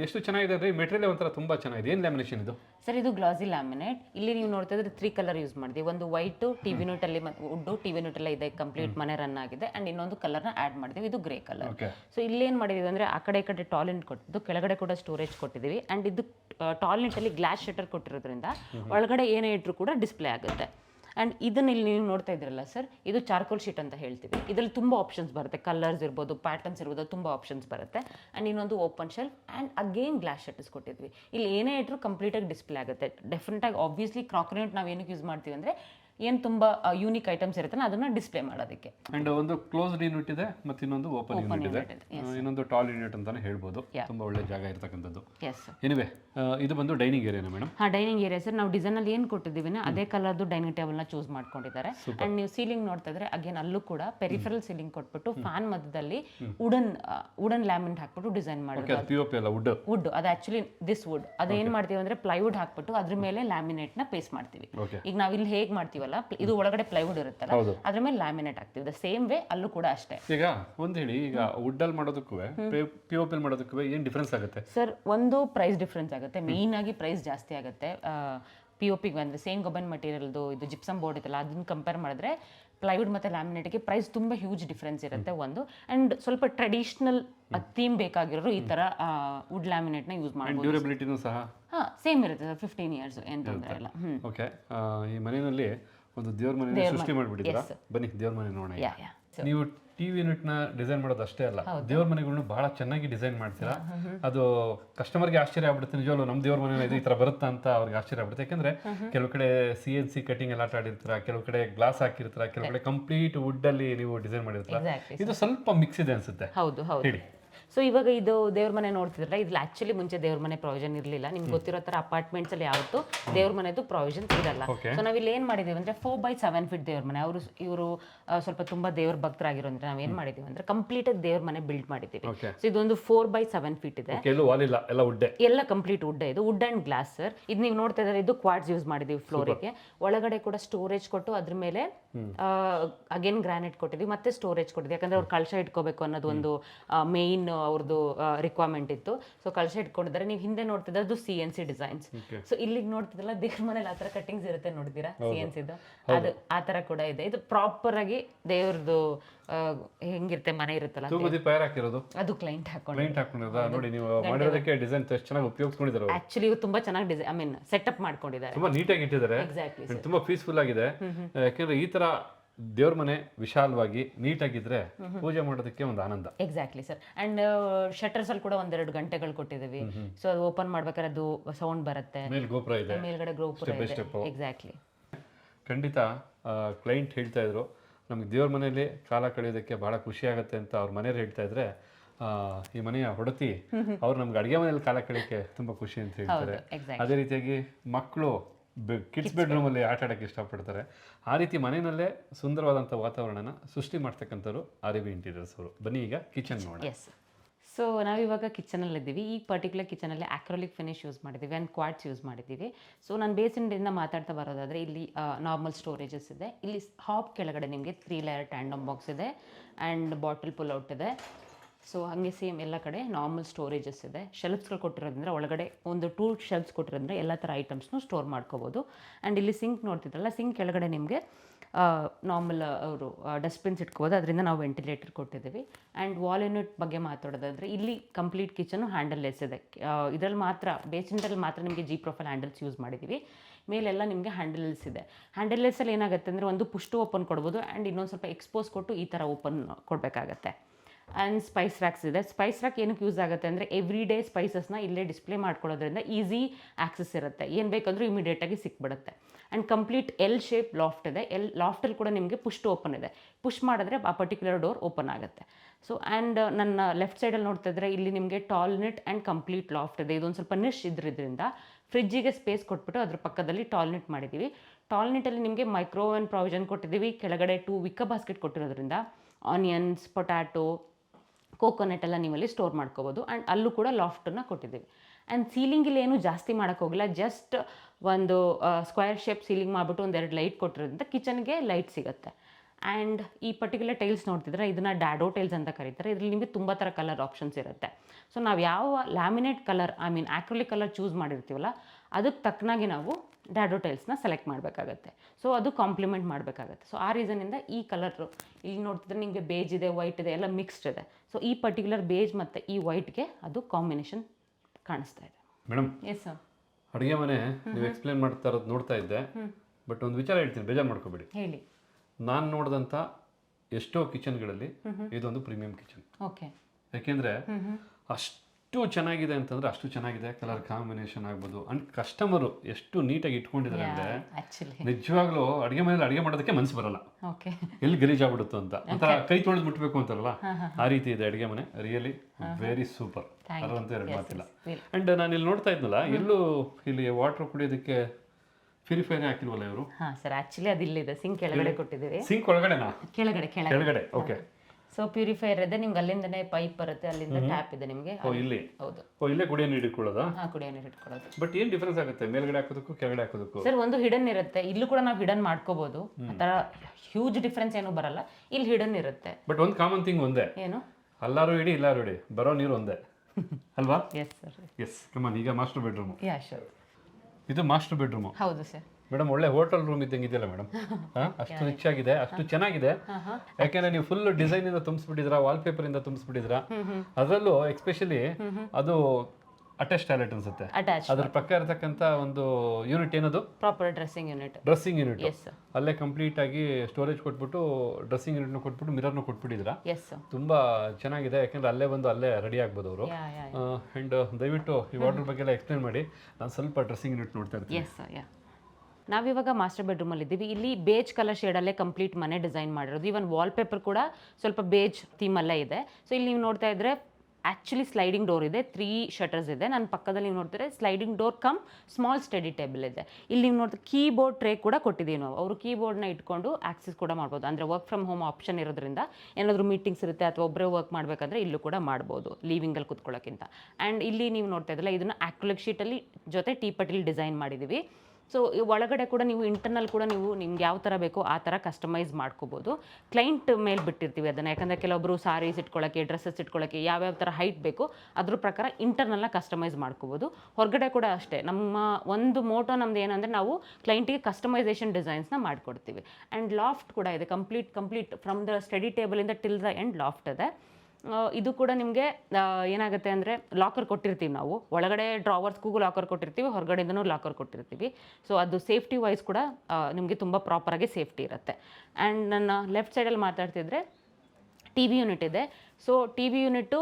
ಎಷ್ಟು ಚೆನ್ನಾಗಿದೆ ಮೆಟೀರಿಯಲ್ ಒಂಥರ ತುಂಬಾ ಚೆನ್ನಾಗಿದೆ. ಏನು ಲ್ಯಾಮಿನೇಷನ್ ಇದು? ಸರ್ ಇದು ಗ್ಲಾಸಿ ಲ್ಯಾಮಿನೇಟ್. ಇಲ್ಲಿ ನೀವು ನೋಡ್ತಾ ಇದ್ರೆ ತ್ರೀ ಕಲರ್ ಯೂಸ್ ಮಾಡಿದ್ವಿ ಒಂದು ವೈಟು ಟಿವಿ ನೋಟಲ್ಲಿ ಉಡ್ಡು ಟಿವಿ ಎಲ್ಲ ಇದೆ ಕಂಪ್ಲೀಟ್ ಮನೆ ರನ್ ಆಗಿದೆ. ಅಂಡ್ ಇನ್ನೊಂದು ಕಲರ್ನ ಆ್ಯಡ್ ಮಾಡಿದ್ವಿ ಇದು ಗ್ರೇ ಕಲರ್ ಸೊ ಇಲ್ಲೇನು ಮಾಡಿದ್ವಿ ಅಂದರೆ ಆ ಕಡೆ ಈ ಕಡೆ ಟಾಯ್ಲೆಟ್ ಕೊಟ್ಟಿದ್ದು ಕೆಳಗಡೆ ಕೂಡ ಸ್ಟೋರೇಜ್ ಕೊಟ್ಟಿದ್ದೀವಿ ಆ್ಯಂಡ್ ಇದು ಟಾಯ್ಲೆಟಲ್ಲಿ ಗ್ಲಾಸ್ ಶಟರ್ ಕೊಟ್ಟಿರೋದ್ರಿಂದ ಒಳಗಡೆ ಏನೇ ಇಟ್ಟರು ಕೂಡ ಡಿಸ್ಪ್ಲೇ ಆಗುತ್ತೆ. ಆ್ಯಂಡ್ ಇದನ್ನ ಇಲ್ಲಿ ನೀವು ನೋಡ್ತಾ ಇದ್ರಲ್ಲ ಸರ್ ಇದು ಚಾರ್ಕೋಲ್ ಶೀಟ್ ಅಂತ ಹೇಳ್ತೀವಿ. ಇದರಲ್ಲಿ ತುಂಬ ಆಪ್ಷನ್ಸ್ ಬರುತ್ತೆ. ಕಲರ್ಸ್ ಇರ್ಬೋದು ಪ್ಯಾಟರ್ನ್ಸ್ ಇರ್ಬೋದು, ತುಂಬ ಆಪ್ಷನ್ಸ್ ಬರುತ್ತೆ. ಆ್ಯಂಡ್ ಇನ್ನೊಂದು open shelf and again glass shutters ಕೊಟ್ಟಿದ್ವಿ. ಇಲ್ಲಿ ಏನೇ ಇಟ್ಟರು ಕಂಪ್ಲೀಟಾಗಿ ಡಿಸ್ಪ್ಲೇ ಆಗುತ್ತೆ. ಡೆಫಿನೆಟಾಗಿ ಆಬ್ವಿಯಸ್ಲಿ ಕ್ರಾಕ್ರಿನೆಟ್ ನಾವು ಏನಕ್ಕೆ ಯೂಸ್ ಮಾಡ್ತೀವಿ ಅಂದರೆ ಏನು ತುಂಬ ಯೂನಿಕ್ ಐಟಮ್ಸ್ ಇರುತ್ತೆ ಅದನ್ನು ಡಿಸ್ಪ್ಲೇ ಮಾಡೋದಕ್ಕೆ. ಅಂಡ್ ಒಂದು ಕ್ಲೋಸ್ಡ್ ಯೂನಿಟ್ ಇದೆ ಮತ್ತೆ ಇನ್ನೊಂದು ಓಪನ್ ಯೂನಿಟ್ ಇದೆ. ಇನ್ನೊಂದು ಟಾಲ್ ಯೂನಿಟ್ ಅಂತಾನೆ ಹೇಳ್ಬೋದು. ತುಂಬಾ ಒಳ್ಳೆ ಜಾಗ ಇರ್ತಕ್ಕಂಥದ್ದು. ಎನಿವೆ ಇದು ಬಂದು ಡೈನಿಂಗ್ ಏರಿಯಾ ಮೇಡಮ್ ಹಾ ಡೈನಿಂಗ್ ಏರಿಯಾ ಸರ್ ನಾವು ಡಿಸೈನಲ್ಲಿ ಏನು ಕೊಟ್ಟಿದ್ದೀವಿ ಅದೇ ಕಲರ್ದು ಡೈನಿಂಗ್ ಟೇಬಲ್ನ ಚೂಸ್ ಮಾಡ್ಕೊಂಡಿದ್ದಾರೆ. ಅಂಡ್ ನೀವು ಸೀಲಿಂಗ್ ನೋಡ್ತಾ ಇದ್ರೆ ಅಗೇನ್ ಅಲ್ಲೂ ಕೂಡ ಪೆರಿಫರಲ್ ಸೀಲಿಂಗ್ ಕೊಟ್ಬಿಟ್ಟು ಫ್ಯಾನ್ ಮಧ್ಯದಲ್ಲಿ ವುಡನ್ ವುಡನ್ ಲ್ಯಾಮಿಂಟ್ ಹಾಕ್ಬಿಟ್ಟು ಡಿಸೈನ್ ಮಾಡಿದ್ರು ಅಲ್ಲ ವುಡ್ ವುಡ್ ಅದು ಆಕ್ಚುಲಿ ದಿಸ್ ವುಡ್ ಅದೇನ್ ಮಾಡ್ತೀವಿ ಅಂದ್ರೆ ಪ್ಲೈವುಡ್ ಹಾಕ್ಬಿಟ್ಟು ಅದ್ರ ಮೇಲೆ ಲ್ಯಾಮಿನೇಟ್ನ ಪೇಸ್ಟ್ ಮಾಡ್ತೀವಿ. ಈಗ ನಾವು ಇಲ್ಲಿ ಹೇಗೆ ಮಾಡ್ತೀವಲ್ಲ ಇದು ಒಳಗಡೆ ಪ್ಲೈವುಡ್ ಇರುತ್ತಲ್ಲ? ಅದ್ರ ಮೇಲೆ ಲ್ಯಾಮಿನೇಟ್ ಹಾಕ್ತೀವಿ. ದ ಸೇಮ್ ವೇ ಅಲ್ಲೂ ಕೂಡ ಅಷ್ಟೇ. ಈಗ ಒಂದು ಹೇಳಿ ಈಗ ವುಡ್ ಅಲ್ಲಿ ಮಾಡೋದಕ್ಕೂ ಪಿ ಒ ಪಿ ಮಾಡೋದಕ್ಕೂ ಏನು ಡಿಫ್ರೆನ್ಸ್ ಆಗುತ್ತೆ? ಸರ್ ಒಂದು ಪ್ರೈಸ್ ಡಿಫ್ರೆನ್ಸ್ ಆಗುತ್ತೆ. ಮೇಯ್ನ್ ಆಗಿ ಪ್ರೈಸ್ ಜಾಸ್ತಿ ಆಗುತ್ತೆ. ಪಿ ಒ ಪಿಗೆ ಅಂದರೆ ಸೇಮ್ ಗೊಬ್ಬನ್ ಮಟೀರಿಯಲ್ದು ಇದು ಜಿಪ್ಸಮ್ ಬೋರ್ಡ್ ಇತ್ತಲ್ಲ ಅದನ್ನ ಕಂಪೇರ್ ಮಾಡಿದ್ರೆ ಪ್ಲೈವುಡ್ ಮತ್ತು ಲ್ಯಾಮಿನೇಟ್ಗೆ ಪ್ರೈಸ್ ತುಂಬ ಹ್ಯೂಜ್ ಡಿಫ್ರೆನ್ಸ್ ಇರುತ್ತೆ ಒಂದು. ಆ್ಯಂಡ್ ಸ್ವಲ್ಪ ಟ್ರೆಡಿಷ್ನಲ್ ಥೀಮ್ ಬೇಕಾಗಿರೋರು ಈ ಥರ ವುಡ್ ಲ್ಯಾಮಿನೇಟ್ನ ಯೂಸ್ ಮಾಡ್ಬೋದು. ಡ್ಯೂರಬಿಲಿಟಿನೂ ಸಹ? ಹಾಂ ಸೇಮ್ ಇರುತ್ತೆ ಸರ್ ಫಿಫ್ಟೀನ್ ಇಯರ್ಸ್ ಏನು ತೊಂದರೆ ಇಲ್ಲ. ಹ್ಞೂ ಓಕೆ ಈ ಮನೆಯಲ್ಲಿ ಒಂದು ದೇವ್ರ ಮನೆ ಸೃಷ್ಟಿ ಮಾಡಿಬಿಟ್ಟಿದ್ದೀರಾ? ಬನ್ನಿ ದೇವ್ರ ಮನೆ ನೋಡೋಣ ನೀವು ಟಿವಿ ಯೂನಿಟ್ನ ಡಿಸೈನ್ ಮಾಡೋದು ಅಷ್ಟೇ ಅಲ್ಲ. ದೇವ್ರ ಮನೆಗಳನ್ನ ಬಹಳ ಚೆನ್ನಾಗಿ ಡಿಸೈನ್ ಮಾಡ್ತೀರಾ? ಅದು ಕಸ್ಟಮರ್ಗೆ ಆಶ್ಚರ್ಯ ಆಗ್ಬಿಡುತ್ತೆ. ನಿಜವಲ್ಲೂ ನಮ್ಮ ದೇವ್ರ ಮನೆ ಇದು ಈ ತರ ಬರುತ್ತಾ ಅಂತ ಅವ್ರಿಗೆ ಆಶ್ಚರ್ಯ ಆಗ್ಬಿಡುತ್ತೆ. ಯಾಕಂದ್ರೆ ಕೆಲವು ಕಡೆ ಸಿ ಎನ್ ಸಿ ಕಟಿಂಗ್ ಎಲ್ಲ ಆಟ ಆಡಿರ್ತೀರ? ಕೆಲವು ಕಡೆ ಗ್ಲಾಸ್ ಹಾಕಿರ್ತೀರ? ಕೆಲವು ಕಡೆ ಕಂಪ್ಲೀಟ್ ವುಡ್ ಅಲ್ಲಿ ನೀವು ಡಿಸೈನ್ ಮಾಡಿರ್ತೀರ? ಇದು ಸ್ವಲ್ಪ ಮಿಕ್ಸ್ ಇದೆ ಅನ್ಸುತ್ತೆ. ಹೌದು ಹೌದು. ಹೇಳಿ. ಸೊ ಇವಾಗ ಇದು ದೇವ್ರ ಮನೆ ನೋಡ್ತಿದ್ರೆ ಇದ್ರಲ್ಲಿ ಆಕ್ಚುಲಿ ಮುಂಚೆ ದೇವ್ರ ಮನೆ ಪ್ರಾವಿಷನ್ ಇರಲಿಲ್ಲ. ನಿಮ್ಗೆ ಗೊತ್ತಿರೋ ಥರ ಅಪಾರ್ಟ್ಮೆಂಟ್ಸ್ ಅಲ್ಲಿ ಯಾವತ್ತು ದೇವ್ರ ಮನೆದು ಪ್ರಾವಿಷನ್ ಇರಲ್ಲ. ಸೊ ನಾವಿಲ್ಲಿ ಏನು ಮಾಡಿದ್ದೀವಿ ಅಂದರೆ ಫೋರ್ ಬೈ ಸೆವೆನ್ ಫೀಟ್ ದೇವ್ರ ಮನೆ. ಅವರು ಇವರು ಸ್ವಲ್ಪ ತುಂಬಾ ದೇವ್ರ ಭಕ್ತರಾಗಿರೋದ್ರೆ ಏನು ಮಾಡಿದ್ದೀವಿ ಅಂದರೆ ಕಂಪ್ಲೀಟ್ ಆಗಿ ದೇವ್ರ ಮನೆ ಬಿಲ್ಡ್ ಮಾಡಿದ್ದೀವಿ. ಸೊ ಇದೊಂದು ಫೋರ್ ಬೈ ಸೆವೆನ್ ಫೀಟ್ ಇದೆ. ಎಲ್ಲ ಕಂಪ್ಲೀಟ್ ವುಡ್ ಇದು ವುಡ್ ಅಂಡ್ ಗ್ಲಾಸ್ ಸರ್ ಇದು ನೀವು ನೋಡ್ತಾ ಇದ್ದಾರೆ ಇದು ಕ್ವಾಡ್ಸ್ ಯೂಸ್ ಮಾಡಿದೀವಿ ಫ್ಲೋರಿಗೆ. ಒಳಗಡೆ ಕೂಡ ಸ್ಟೋರೇಜ್ ಕೊಟ್ಟು ಅದ್ರ ಮೇಲೆ ಅಗೇನ್ ಗ್ರಾನೈಟ್ ಕೊಟ್ಟಿದ್ವಿ ಮತ್ತೆ ಸ್ಟೋರೇಜ್ ಕೊಟ್ಟಿದ್ವಿ. ಯಾಕಂದ್ರೆ ಅವ್ರು ಕಳಶ ಇಟ್ಕೋಬೇಕು ಅನ್ನೋದು ಒಂದು ಮೇಯ್ನ್ ಅವ್ರದ್ದು ರಿಕ್ವೈರ್ಮೆಂಟ್ ಇತ್ತು. ಸೊ ಕಳಿಸಿ ಇಟ್ಕೊಂಡಿದ್ದಾರೆ. ನೀವು ಹಿಂದೆ ನೋಡ್ತಿದ್ರೆ ಅದು C N C designs so ಇಲ್ಲಿಗೆ ನೋಡ್ತಿದ್ದಲ್ಲ ದೇವ್ರ ಮನೇಲಿ ಆ ಥರ ಕಟ್ಟಿಂಗ್ಸ್ ಇರುತ್ತೆ ನೋಡಿದ್ದೀರಾ ಸಿ ಎನ್ ಸಿದು ಅದು ಆ ಥರ ಕೂಡ ಇದೆ. ಇದು ಪ್ರಾಪರ್ ಆಗಿ ದೇವ್ರದ್ದು ಹೆಂಗಿರುತ್ತೆ ಮನೆ ಇರುತ್ತಲ್ಲ ಅದು ಕ್ಲೈಂಟ್ ಹಾಕೊಂಡು ಕ್ಲೈಂಟ್ ಹಾಕೊಂಡಿರೋದ? ನೋಡಿ ನೀವು ಮಾಡಿರೋದಕ್ಕೆ ಡಿಸೈನ್ ಎಷ್ಟು ಚೆನ್ನಾಗಿ ಉಪಯೋಗಿಸ್ಕೊಂಡಿದ್ದಾರೆ ಆಕ್ಚುಲಿ ಆಕ್ಚುಲಿ ತುಂಬಾ ಚೆನ್ನಾಗಿ ಡಿಸೈನ್ ಐ ಮೀನ್ ಸೆಟಪ್ ಮಾಡ್ಕೊಂಡಿದ್ದಾರೆ. ತುಂಬಾ ನೀಟಾಗಿ ಇಟ್ಟಿದ್ದಾರೆ. ಎಕ್ಸಾಕ್ಟ್ಲಿ ತುಂಬಾ ಪೀಸ್ಫುಲ್ ಆಗಿದೆ. ಯಾಕಂದ್ರೆ ಈ ತರ ದೇವ್ರ ಮನೆ ವಿಶಾಲವಾಗಿ ನೀಟಾಗಿದ್ರೆ ಪೂಜೆ ಮಾಡೋದಕ್ಕೆ ಒಂದು ಆನಂದ. ಎಕ್ಸಾಕ್ಟ್ಲಿ ಸರ್ ಅಂಡ್ ಶಟರ್ಸ್ ಅಲ್ಲಿ ಕೂಡ ಒಂದೆರಡು ಗಂಟೆಗಳು ಕೊಟ್ಟಿದ್ದೀವಿ. ಸೊ ಅದು ಓಪನ್ ಮಾಡ್ಬೇಕಾದ್ರೆ ಅದು ಸೌಂಡ್ ಬರುತ್ತೆ. ಮೇಲ್ ಗೋಪುರ ಇದೆ. ಮೇಲ್ಗಡೆ ಗೋಪುರ ಇದೆ. ಎಕ್ಸಾಕ್ಟ್ಲಿ ಖಂಡಿತ ಕ್ಲೈಂಟ್ ಹೇಳ್ತಾ ಇದ್ರು. ನಮ್ಗೆ ದೇವ್ರ ಮನೆಯಲ್ಲಿ ಕಾಲ ಕಳೆಯೋದಕ್ಕೆ ಬಹಳ ಖುಷಿ ಆಗುತ್ತೆ ಅಂತ ಅವ್ರ ಮನೆಯವ್ರು ಹೇಳ್ತಾ ಇದ್ರೆ ಈ ಮನೆಯ ಹೊಡತಿ ಅವ್ರು ನಮ್ಗೆ ಅಡುಗೆ ಮನೆಯಲ್ಲಿ ಕಾಲ ಕಳೆಯೋಕ್ಕೆ ತುಂಬಾ ಖುಷಿ ಅಂತ ಹೇಳ್ತಾರೆ. ಅದೇ ರೀತಿಯಾಗಿ ಮಕ್ಕಳು ಕಿಡ್ಸ್ ಬೆಡ್ರೂಮಲ್ಲಿ ಆಟ ಆಡೋಕ್ಕೆ ಇಷ್ಟಪಡ್ತಾರೆ. ಆ ರೀತಿ ಮನೆಯಲ್ಲೇ ಸುಂದರವಾದಂಥ ವಾತಾವರಣನ ಸೃಷ್ಟಿ ಮಾಡ್ತಕ್ಕಂಥವ್ರು ಆರ್ ಬಿ ಇಂಟೀರಿಯರ್ಸ್ ಅವರು. ಬನ್ನಿ ಈಗ ಕಿಚನ್ ನೋಡೋಣ. ಎಸ್ ಸೊ ನಾವಿವಾಗ ಕಿಚನಲ್ಲಿ ಇದ್ದೀವಿ. ಈ ಪರ್ಟಿಕ್ಯುಲರ್ ಕಿಚನಲ್ಲಿ ಆಕ್ರೋಲಿಕ್ ಫಿನಿಶ್ ಯೂಸ್ ಮಾಡಿದ್ದೀವಿ ಆ್ಯಂಡ್ ಕ್ವಾಡ್ಸ್ ಯೂಸ್ ಮಾಡಿದ್ದೀವಿ. ಸೊ ನಾನು ಬೇಸಿನಿಂದ ಮಾತಾಡ್ತಾ ಬರೋದಾದರೆ ಇಲ್ಲಿ ನಾರ್ಮಲ್ ಸ್ಟೋರೇಜಸ್ ಇದೆ. ಇಲ್ಲಿ ಹಾಪ್ ಕೆಳಗಡೆ ನಿಮಗೆ ತ್ರೀ ಲೇಯರ್ ಟ್ಯಾಂಡಮ್ ಬಾಕ್ಸ್ ಇದೆ ಆ್ಯಂಡ್ ಬಾಟಲ್ ಪುಲ್ ಔಟ್ ಇದೆ. ಸೊ ಹಾಗೆ ಸೇಮ್ ಎಲ್ಲ ಕಡೆ ನಾರ್ಮಲ್ ಸ್ಟೋರೇಜಸ್ ಇದೆ. ಶೆಲ್ಫ್ಸ್ಗಳು ಕೊಟ್ಟಿರೋದ್ರಿಂದ ಒಳಗಡೆ ಒಂದು ಟೂ ಶೆಲ್ಫ್ಸ್ ಕೊಟ್ಟಿರೋದ್ರಿಂದ ಎಲ್ಲ ಥರ ಐಟಮ್ಸ್ನು ಸ್ಟೋರ್ ಮಾಡ್ಕೋಬೋದು. ಆ್ಯಂಡ್ ಇಲ್ಲಿ ಸಿಂಕ್ ನೋಡ್ತಿದ್ರಲ್ಲ ಸಿಂಕ್ ಕೆಳಗಡೆ ನಿಮಗೆ ನಾರ್ಮಲ್ ಅವರು ಡಸ್ಟ್ಬಿನ್ಸ್ ಇಟ್ಕೋಬೋದು. ಅದರಿಂದ ನಾವು ವೆಂಟಿಲೇಟರ್ ಕೊಟ್ಟಿದ್ದೀವಿ. ಆ್ಯಂಡ್ ವಾಲ್ ಯೂನಿಟ್ ಬಗ್ಗೆ ಮಾತಾಡೋದಾದರೆ ಇಲ್ಲಿ ಕಂಪ್ಲೀಟ್ ಕಿಚನು ಹ್ಯಾಂಡಲ್ಲೆಸ್ ಇದೆ. ಇದರಲ್ಲಿ ಮಾತ್ರ ಬೇಸಿನಲ್ಲಿ ಮಾತ್ರ ನಿಮಗೆ ಜಿ ಪ್ರೊಫೈಲ್ ಹ್ಯಾಂಡಲ್ಸ್ ಯೂಸ್ ಮಾಡಿದ್ದೀವಿ. ಮೇಲೆಲ್ಲ ನಿಮಗೆ ಹ್ಯಾಂಡಲ್ಸ್ ಇದೆ. ಹ್ಯಾಂಡಲ್ಲೆಸಲ್ಲಿ ಏನಾಗುತ್ತೆ ಅಂದರೆ ಒಂದು ಪುಷ್ಟು ಓಪನ್ ಕೊಡ್ಬೋದು. ಆ್ಯಂಡ್ ಇನ್ನೊಂದು ಸ್ವಲ್ಪ ಎಕ್ಸ್ಪೋಸ್ ಕೊಟ್ಟು ಈ ಥರ ಓಪನ್ ಕೊಡಬೇಕಾಗತ್ತೆ. ಆ್ಯಂಡ್ ಸ್ಪೈಸ್ ರ್ಯಾಕ್ಸ್ ಇದೆ. ಸ್ಪೈಸ್ ರ್ಯಾಕ್ ಏನಕ್ಕೆ ಯೂಸ್ ಆಗುತ್ತೆ ಅಂದರೆ ಎವ್ರಿ ಡೇ ಸ್ಪೈಸಸ್ನ ಇಲ್ಲೇ ಡಿಸ್ಪ್ಲೇ ಮಾಡ್ಕೊಳ್ಳೋದ್ರಿಂದ ಈಸಿ ಆ್ಯಕ್ಸಸ್ ಇರುತ್ತೆ. ಏನು ಬೇಕಂದ್ರೂ ಇಮಿಡಿಯೇಟಾಗಿ ಸಿಕ್ಬಿಡುತ್ತೆ. And complete L shape loft ಇದೆ. ಎಲ್ ಲಾಫ್ಟಲ್ಲಿ ಕೂಡ ನಿಮಗೆ ಪುಷ್ ಓಪನ್ ಇದೆ. ಪುಷ್ ಮಾಡಿದ್ರೆ ಆ ಪರ್ಟಿಕ್ಯುಲರ್ ಡೋರ್ ಓಪನ್ ಆಗುತ್ತೆ. ಸೊ ಆ್ಯಂಡ್ ನನ್ನ ಲೆಫ್ಟ್ ಸೈಡಲ್ಲಿ ನೋಡ್ತಾ ಇದ್ರೆ ಇಲ್ಲಿ ನಿಮಗೆ ಟಾಲ್ನೆಟ್ ಆ್ಯಂಡ್ ಕಂಪ್ಲೀಟ್ ಲಾಫ್ಟ್ ಇದೆ. ಇದೊಂದು ಸ್ವಲ್ಪ ನಿಶ್ ಇದ್ರಿಂದ ಫ್ರಿಜ್ಜಿಗೆ ಸ್ಪೇಸ್ ಕೊಟ್ಬಿಟ್ಟು ಅದ್ರ ಪಕ್ಕದಲ್ಲಿ ಟಾಲ್ನೆಟ್ ಮಾಡಿದ್ದೀವಿ ಟಾಲ್ನೆಟಲ್ಲಿ ನಿಮಗೆ ಮೈಕ್ರೋವೇನ್ ಪ್ರಾವಿಷನ್ ಕೊಟ್ಟಿದ್ದೀವಿ ಕೆಳಗಡೆ ಟೂ ವಿಕ್ಕ ಬಾಸ್ಕೆಟ್ ಕೊಟ್ಟಿರೋದ್ರಿಂದ ಆನಿಯನ್ಸ್ ಪೊಟ್ಯಾಟೊ ಕೋಕೋನಟ್ ಎಲ್ಲ ನೀವಲ್ಲಿ ಸ್ಟೋರ್ ಮಾಡ್ಕೋಬೋದು. ಆ್ಯಂಡ್ ಅಲ್ಲೂ ಕೂಡ ಲಾಫ್ಟನ್ನು ಕೊಟ್ಟಿದ್ದೀವಿ. ಆ್ಯಂಡ್ ಸೀಲಿಂಗಲ್ಲಿ ಏನು ಜಾಸ್ತಿ ಮಾಡೋಕ್ಕೋಗಿಲ್ಲ ಜಸ್ಟ್ ಒಂದು ಸ್ಕ್ವೇರ್ ಶೇಪ್ ಸೀಲಿಂಗ್ ಮಾಡಿಬಿಟ್ಟು ಒಂದೆರಡು ಲೈಟ್ ಕೊಟ್ಟಿರೋದ್ರಿಂದ ಕಿಚನ್ಗೆ ಲೈಟ್ ಸಿಗುತ್ತೆ. ಆ್ಯಂಡ್ ಈ ಪರ್ಟಿಕ್ಯುಲರ್ ಟೈಲ್ಸ್ ನೋಡ್ತಿದ್ರೆ ಇದನ್ನು ಡ್ಯಾಡೋ ಟೈಲ್ಸ್ ಅಂತ ಕರೀತಾರೆ. ಇದರಲ್ಲಿ ನಿಮಗೆ ತುಂಬ ಥರ ಕಲರ್ ಆಪ್ಷನ್ಸ್ ಇರುತ್ತೆ. ಸೊ ನಾವು ಯಾವ laminate colour I mean acrylic colour choose ಮಾಡಿರ್ತೀವಲ್ಲ, ಅದಕ್ಕೆ ತಕ್ಕನಾಗಿ ನಾವು ಡ್ಯಾಡೋ ಟೈಲ್ಸ್ನ ಸೆಲೆಕ್ಟ್ ಮಾಡಬೇಕಾಗತ್ತೆ. ಸೊ ಅದು ಕಾಂಪ್ಲಿಮೆಂಟ್ ಮಾಡಬೇಕಾಗತ್ತೆ. ಸೊ ಆ ರೀಸನಿಂದ ಈ ಕಲರು ಇಲ್ಲಿ ನೋಡ್ತಿದ್ರೆ ನಿಮಗೆ ಬೇಜ್ ಇದೆ ವೈಟ್ ಇದೆ ಎಲ್ಲ ಮಿಕ್ಸ್ಡ್ ಇದೆ. ಸೊ ಈ ಪರ್ಟಿಕ್ಯುಲರ್ ಬೇಜ್ ಮತ್ತು ಈ ವೈಟ್ಗೆ ಅದು ಕಾಂಬಿನೇಷನ್ ಕಾಣಿಸ್ತಾ ಇದೆ. ಮೇಡಮ್ ಎಸ್ ಸರ್ ಅಡುಗೆ ಮನೆ ನೀವು ಎಕ್ಸ್ಪ್ಲೇನ್ ಮಾಡ್ತಾ ಇರೋದು ನೋಡ್ತಾ ಇದ್ದೆ. ಬಟ್ ಒಂದು ವಿಚಾರ ಹೇಳ್ತೀನಿ ಬೇಜಾರು ಮಾಡ್ಕೋಬೇಡಿ. ಹೇಳಿ. ನಾನು ನೋಡಿದಂಥ ಎಷ್ಟೋ ಕಿಚನ್ಗಳಲ್ಲಿ ಇದೊಂದು ಪ್ರೀಮಿಯಂ ಕಿಚನ್ ಓಕೆ ಯಾಕೆಂದರೆ ಅಷ್ಟು ಚೆನ್ನಾಗಿದೆ ಅಂತಂದ್ರೆ ಅಷ್ಟು ಚೆನ್ನಾಗಿದೆ ಕಲರ್ ಕಾಂಬಿನೇಷನ್ ಆಗ್ಬೋದು. ಅಂಡ್ ಕಸ್ಟಮರು ಎಷ್ಟು ನೀಟಾಗಿ ಇಟ್ಕೊಂಡಿದ್ದಾರೆ ಅಂದ್ರೆ ನಿಜವಾಗ್ಲೂ ಅಡುಗೆ ಮನೇಲಿ ಅಡುಗೆ ಮಾಡೋದಕ್ಕೆ ಮನ್ಸು ಬರಲ್ಲ. ಎಲ್ಲಿ ಗಲೀಜಾಗ್ಬಿಡುತ್ತೋ ಅಂತ. ಒಂಥರ ಕೈ ತೊಳೆದು ಮುಟ್ಬೇಕು ಅಂತಾರಲ್ಲ? ಆ ರೀತಿ ಇದೆ ಅಡುಗೆ ಮನೆ. ರಿಯಲಿ ವೆರಿ ಸೂಪರ್ ಅಂತ ಎರಡು ಮಾತಿಲ್ಲ. ಅಂಡ್ ನಾನು ಇಲ್ಲಿ ನೋಡ್ತಾ ಇದ್ನಲ್ಲ ಎಲ್ಲೂ ಇಲ್ಲಿ ವಾಟರ್ ಕುಡಿಯೋದಕ್ಕೆ ಪ್ಯೂರಿಫೈರ್ ಹಾಕಿಲ್ವಲ್ಲ ಇವರು? ಹಾ ಸರ್ ಆಕ್ಚುಲಿ ಅದು ಇಲ್ಲಿದೆ ಸಿಂಕ್ ಕೆಳಗಡೆ ಕೊಟ್ಟಿದ್ದೀವಿ. ಸಿಂಕ್ ಒಳಗಡೆನಾ? ಕೆಳಗಡೆ ಕೆಳಗಡೆ. ಓಕೆ ಸೊ ಪ್ಯೂರಿಫೈಯರ್ ಇದೆ ನಿಮ್ಗೆ ಅಲ್ಲಿಂದನೇ ಪೈಪ್ ಬರುತ್ತೆ ಅಲ್ಲಿಂದ ಟ್ಯಾಪ್ ಇದೆ ನಿಮಗೆ. ಓ ಇಲ್ಲಿ? ಹೌದು. ಓ ಇಲ್ಲೇ ಕುಡಿಯೋ ನೀರು ಇಟ್ಕೊಳ್ಳೋದಾ ಹಾಂ ಕುಡಿಯೋ ನೀರು ಇಟ್ಕೊಳ್ಳೋದು ಬಟ್ ಏನು ಡಿಫ್ರೆನ್ಸ್ ಆಗುತ್ತೆ? ಮೇಲ್ಗಡೆ ಹಾಕೋದಕ್ಕೂ ಕೆಳಗಡೆ ಹಾಕೋದಕ್ಕೂ? ಸರ್ ಒಂದು ಹಿಡನ್ ಇರುತ್ತೆ. ಇಲ್ಲೂ ಕೂಡ ನಾವು ಹಿಡನ್ ಮಾಡ್ಕೋಬಹುದು ಆತರ ಥರ ಹ್ಯೂಜ್ ಡಿಫ್ರೆನ್ಸ್ ಏನು ಬರಲ್ಲ. ಇಲ್ಲಿ ಹಿಡನ್ ಇರುತ್ತೆ. ಬಟ್ ಒಂದು ಕಾಮನ್ ಥಿಂಗ್ ಒಂದೇ. ಏನು? ಅಲ್ಲಾರು ಇಡಿ ಇಲ್ಲಾರು ಇಡಿ ಬರೋ ನೀರು ಒಂದೇ. ಅಲ್ವಾ? Yes sir yes come on ಈಗ ಮಾಸ್ಟರ್ ಬೆಡ್ರೂಮ್ ಯಾ ಶೋರ್ ಇದು ಮಾಸ್ಟರ್ ಬೆಡ್ರೂಮ್ ಹೌದು ಸರ್ ಮೇಡಮ್ ಒಳ್ಳೆ ಹೋಟೆಲ್ ರೂಮ್ ಇದ್ದಂಗೆ ಇದೆಯಲ್ಲ ಮೇಡಮ್. ಅಷ್ಟು ರಿಚ್ ಆಗಿದೆ ಅಷ್ಟು ಚೆನ್ನಾಗಿದೆ. ಯಾಕೆಂದ್ರೆ ನೀವು ಫುಲ್ ಡಿಸೈನ್ ಇಂದ ತುಂಬಿಸ್ಬಿಟ್ಟಿದ್ರ ವಾಲ್ ಪೇಪರ್ ಇಂದ ತುಂಬಿಸ್ಬಿಟ್ಟಿದ್ರ ಅದರಲ್ಲೂ ಎಕ್ಸ್ಪೆಷಲಿ ಅದು ಅಟ್ಯಾಚ್ ಟಾಯ್ಲೆಟ್ ಅನ್ಸುತ್ತೆ. ಅದ್ರ ಪಕ್ಕ ಇರತಕ್ಕಂತ ಒಂದು ಯೂನಿಟ್ ಏನದು? Proper dressing unit dressing unit ಅಲ್ಲೇ ಕಂಪ್ಲೀಟ್ ಆಗಿ ಸ್ಟೋರೇಜ್ ಕೊಟ್ಬಿಟ್ಟು ಡ್ರೆಸ್ಸಿಂಗ್ ಯೂನಿಟ್ ಕೊಟ್ಬಿಟ್ಟು ಮಿರರ್ನ ಕೊಟ್ಬಿಟ್ಟಿದ್ರ ತುಂಬಾ ಚೆನ್ನಾಗಿದೆ ಯಾಕಂದ್ರೆ ಅಲ್ಲೇ ಬಂದು ಅಲ್ಲೇ ರೆಡಿ ಆಗ್ಬೋದು ಅವರು. ಅಂಡ್ ದಯವಿಟ್ಟು ಈ ಆರ್ಡರ್ ಬಗ್ಗೆ ಎಲ್ಲ ಎಕ್ಸ್ಪ್ಲೇನ್ ಮಾಡಿ. ನಾನು ಸ್ವಲ್ಪ ಡ್ರೆಸ್ಸಿಂಗ್ ಯೂನಿಟ್ ನೋಡ್ತಾ ಇರ್ತೀನಿ. ನಾವಿವಾಗ ಮಾಸ್ಟರ್ ಬೆಡ್ರೂಮಲ್ಲಿ ಇದ್ದೀವಿ ಇಲ್ಲಿ ಬೇಜ್ ಕಲರ್ ಶೇಡಲ್ಲೇ ಕಂಪ್ಲೀಟ್ ಮನೆ ಡಿಸೈನ್ ಮಾಡಿರೋದು. ಈವನ್ ವಾಲ್ಪೇಪರ್ ಕೂಡ ಸ್ವಲ್ಪ ಬೇಜ್ ಥೀಮಲ್ಲೇ ಇದೆ. ಸೊ ಇಲ್ಲಿ ನೀವು ನೋಡ್ತಾ ಇದ್ರೆ ಆ್ಯಕ್ಚುಲಿ ಸ್ಲೈಡಿಂಗ್ ಡೋರ್ ಇದೆ. ತ್ರೀ ಶಟರ್ಸ್ ಇದೆ. ನನ್ನ ಪಕ್ಕದಲ್ಲಿ ನೀವು ನೋಡ್ತಾರೆ sliding door come small study table ಇದೆ. ಇಲ್ಲಿ ನೀವು ನೋಡ್ತಾರೆ ಕೀಬೋರ್ಡ್ ಟ್ರೇ ಕೂಡ ಕೊಟ್ಟಿದ್ದೀವಿ ನಾವು. ಅವರು ಕೀಬೋರ್ಡ್ನ ಇಟ್ಕೊಂಡು ಆಕ್ಸೆಸ್ ಕೂಡ ಮಾಡ್ಬೋದು. ಅಂದರೆ ವರ್ಕ್ ಫ್ರಮ್ ಹೋಮ್ ಆಪ್ಷನ್ ಇರೋದ್ರಿಂದ ಏನಾದರೂ ಮೀಟಿಂಗ್ಸ್ ಇರುತ್ತೆ ಅಥವಾ ಒಬ್ಬರೇ ವರ್ಕ್ ಮಾಡಬೇಕಂದ್ರೆ ಇಲ್ಲೂ ಕೂಡ ಮಾಡ್ಬೋದು ಲೀವಿಂಗಲ್ಲಿ ಕುತ್ಕೊಳ್ಳೋಕ್ಕಿಂತ. ಆ್ಯಂಡ್ ಇಲ್ಲಿ ನೀವು ನೋಡ್ತಾ ಇದ್ದಲ್ಲ ಇದನ್ನು ಆ್ಯಕ್ಯುಲೆಕ್ ಶೀಟಲ್ಲಿ ಜೊತೆ ಟೀ ಪಟ್ಟಿಲಿ ಡಿಸೈನ್ ಮಾಡಿದ್ದೀವಿ. ಸೊ ಒಳಗಡೆ ಕೂಡ ನೀವು ಇಂಟರ್ನಲ್ ಕೂಡ ನೀವು ನಿಮ್ಗೆ ಯಾವ ಥರ ಬೇಕೋ ಆ ಥರ ಕಸ್ಟಮೈಸ್ ಮಾಡ್ಕೋಬೋದು. ಕ್ಲೈಂಟ್ ಮೇಲೆ ಬಿಟ್ಟಿರ್ತೀವಿ ಅದನ್ನು. ಯಾಕಂದರೆ ಕೆಲವೊಬ್ಬರು ಸಾರೀಸ್ ಇಟ್ಕೊಳ್ಳೋಕ್ಕೆ ಡ್ರೆಸ್ಸಸ್ ಇಟ್ಕೊಳ್ಳೋಕ್ಕೆ ಯಾವ್ಯಾವ ಥರ ಹೈಟ್ ಬೇಕು ಅದ್ರ ಪ್ರಕಾರ ಇಂಟರ್ನಲ್ನ ಕಸ್ಟಮೈಸ್ ಮಾಡ್ಕೋಬೋದು. ಹೊರಗಡೆ ಕೂಡ ಅಷ್ಟೇ. ನಮ್ಮ ಒಂದು ಮೋಟೋ ನಮ್ದು ಏನಂದರೆ ನಾವು ಕ್ಲೈಂಟಿಗೆ ಕಸ್ಟಮೈಸೇಷನ್ ಡಿಸೈನ್ಸ್ನ ಮಾಡಿಕೊಡ್ತೀವಿ. ಆ್ಯಂಡ್ ಲಾಫ್ಟ್ ಕೂಡ ಇದೆ. Complete complete from the study ಟೇಬಲಿಂದ till the end loft ಇದೆ. ಇದು ಕೂಡ ನಿಮಗೆ ಏನಾಗುತ್ತೆ ಅಂದರೆ ಲಾಕರ್ ಕೊಟ್ಟಿರ್ತೀವಿ ನಾವು. ಒಳಗಡೆ ಡ್ರಾವರ್ಸ್ಗೂ ಲಾಕರ್ ಕೊಟ್ಟಿರ್ತೀವಿ, ಹೊರಗಡೆಯಿಂದನೂ ಲಾಕರ್ ಕೊಟ್ಟಿರ್ತೀವಿ. ಸೊ ಅದು ಸೇಫ್ಟಿ ವೈಸ್ ಕೂಡ ನಿಮಗೆ ತುಂಬ ಪ್ರಾಪರಾಗಿ ಸೇಫ್ಟಿ ಇರುತ್ತೆ. ಆ್ಯಂಡ್ ನನ್ನ ಲೆಫ್ಟ್ ಸೈಡಲ್ಲಿ ಮಾತಾಡ್ತಿದ್ರೆ ಟಿ ವಿ ಯೂನಿಟ್ ಇದೆ. ಸೊ ಟಿ ವಿ ಯೂನಿಟ್ಟು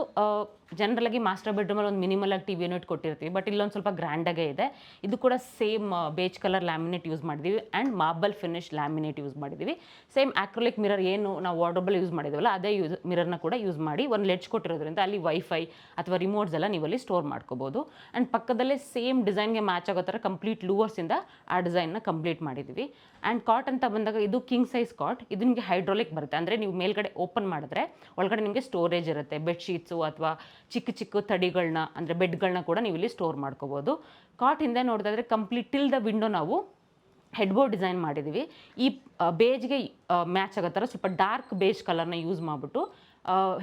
ಜನರಲಾಗಿ ಮಾಸ್ಟರ್ ಬೆಡ್ರೂಮಲ್ಲಿ ಒಂದು ಮಿನಿಮಲ್ ಆಗಿ ಟಿ ವಿ ಯೂನಿಟ್ ಕೊಟ್ಟಿರ್ತೀವಿ ಬಟ್ ಇಲ್ಲೊಂದು ಸ್ವಲ್ಪ ಗ್ರ್ಯಾಂಡಾಗೇ ಇದೆ. ಇದು ಕೂಡ same beige colour laminate use ಮಾಡಿದ್ದೀವಿ and marble finish laminate use ಮಾಡಿದ್ದೀವಿ ಸೇಮ್ ಆಕ್ರೋಲಿಕ್ ಮಿರರ್ ಏನು ನಾವು ವಾರ್ಡ್ರೋಬಲ್ ಯೂಸ್ ಮಾಡಿದ್ದೀವಲ್ಲ ಅದೇ ಯೂಸ್ ಮಿರರ್ನ ಕೂಡ ಯೂಸ್ ಮಾಡಿ ಒಂದು ಲೆಡ್ಜ್ ಕೊಟ್ಟಿರೋದ್ರಿಂದ ಅಲ್ಲಿ ವೈಫೈ ಅಥವಾ ರಿಮೋಟ್ಸ್ ಎಲ್ಲ ನೀವು ಅಲ್ಲಿ ಸ್ಟೋರ್ ಮಾಡ್ಕೋಬೋದು. ಆ್ಯಂಡ್ ಪಕ್ಕದಲ್ಲೇ ಸೇಮ್ ಡಿಸೈನ್ಗೆ ಮ್ಯಾಚ್ ಆಗೋ ಥರ ಕಂಪ್ಲೀಟ್ ಲೂವರ್ಸಿಂದ ಆ ಡಿಸೈನ್ನ ಕಂಪ್ಲೀಟ್ ಮಾಡಿದ್ದೀವಿ ಆ್ಯಂಡ್ ಕಾಟ್ ಅಂತ ಬಂದಾಗ ಇದು ಕಿಂಗ್ ಸೈಜ್ ಕಾಟ್ ಇದು ನಿಮಗೆ ಹೈಡ್ರೋಲಿಕ್ ಬರುತ್ತೆ. ಅಂದರೆ ನೀವು ಮೇಲ್ಗಡೆ ಓಪನ್ ಮಾಡಿದ್ರೆ ಒಳಗಡೆ ನಿಮಗೆ ಸ್ಟೋರೇಜ್ ಇರುತ್ತೆ. ಬೆಡ್ಶೀಟ್ಸು ಅಥವಾ ಚಿಕ್ಕ ಚಿಕ್ಕ ತಡಿಗಳನ್ನ ಅಂದರೆ ಬೆಡ್ಗಳನ್ನ ಕೂಡ ನೀವು ಇಲ್ಲಿ ಸ್ಟೋರ್ ಮಾಡ್ಕೋಬೋದು. ಕಾಟ್ ಹಿಂದೆ ನೋಡಿದ್ರೆ ಕಂಪ್ಲೀಟ್ ಟಿಲ್ ದ ವಿಂಡೋ ನಾವು ಹೆಡ್ಬೋರ್ಡ್ ಡಿಸೈನ್ ಮಾಡಿದ್ದೀವಿ ಈ ಬೇಜ್ಗೆ ಮ್ಯಾಚ್ ಆಗೋ ಥರ ಸ್ವಲ್ಪ ಡಾರ್ಕ್ ಬೇಜ್ ಕಲರ್ನ ಯೂಸ್ ಮಾಡಿಬಿಟ್ಟು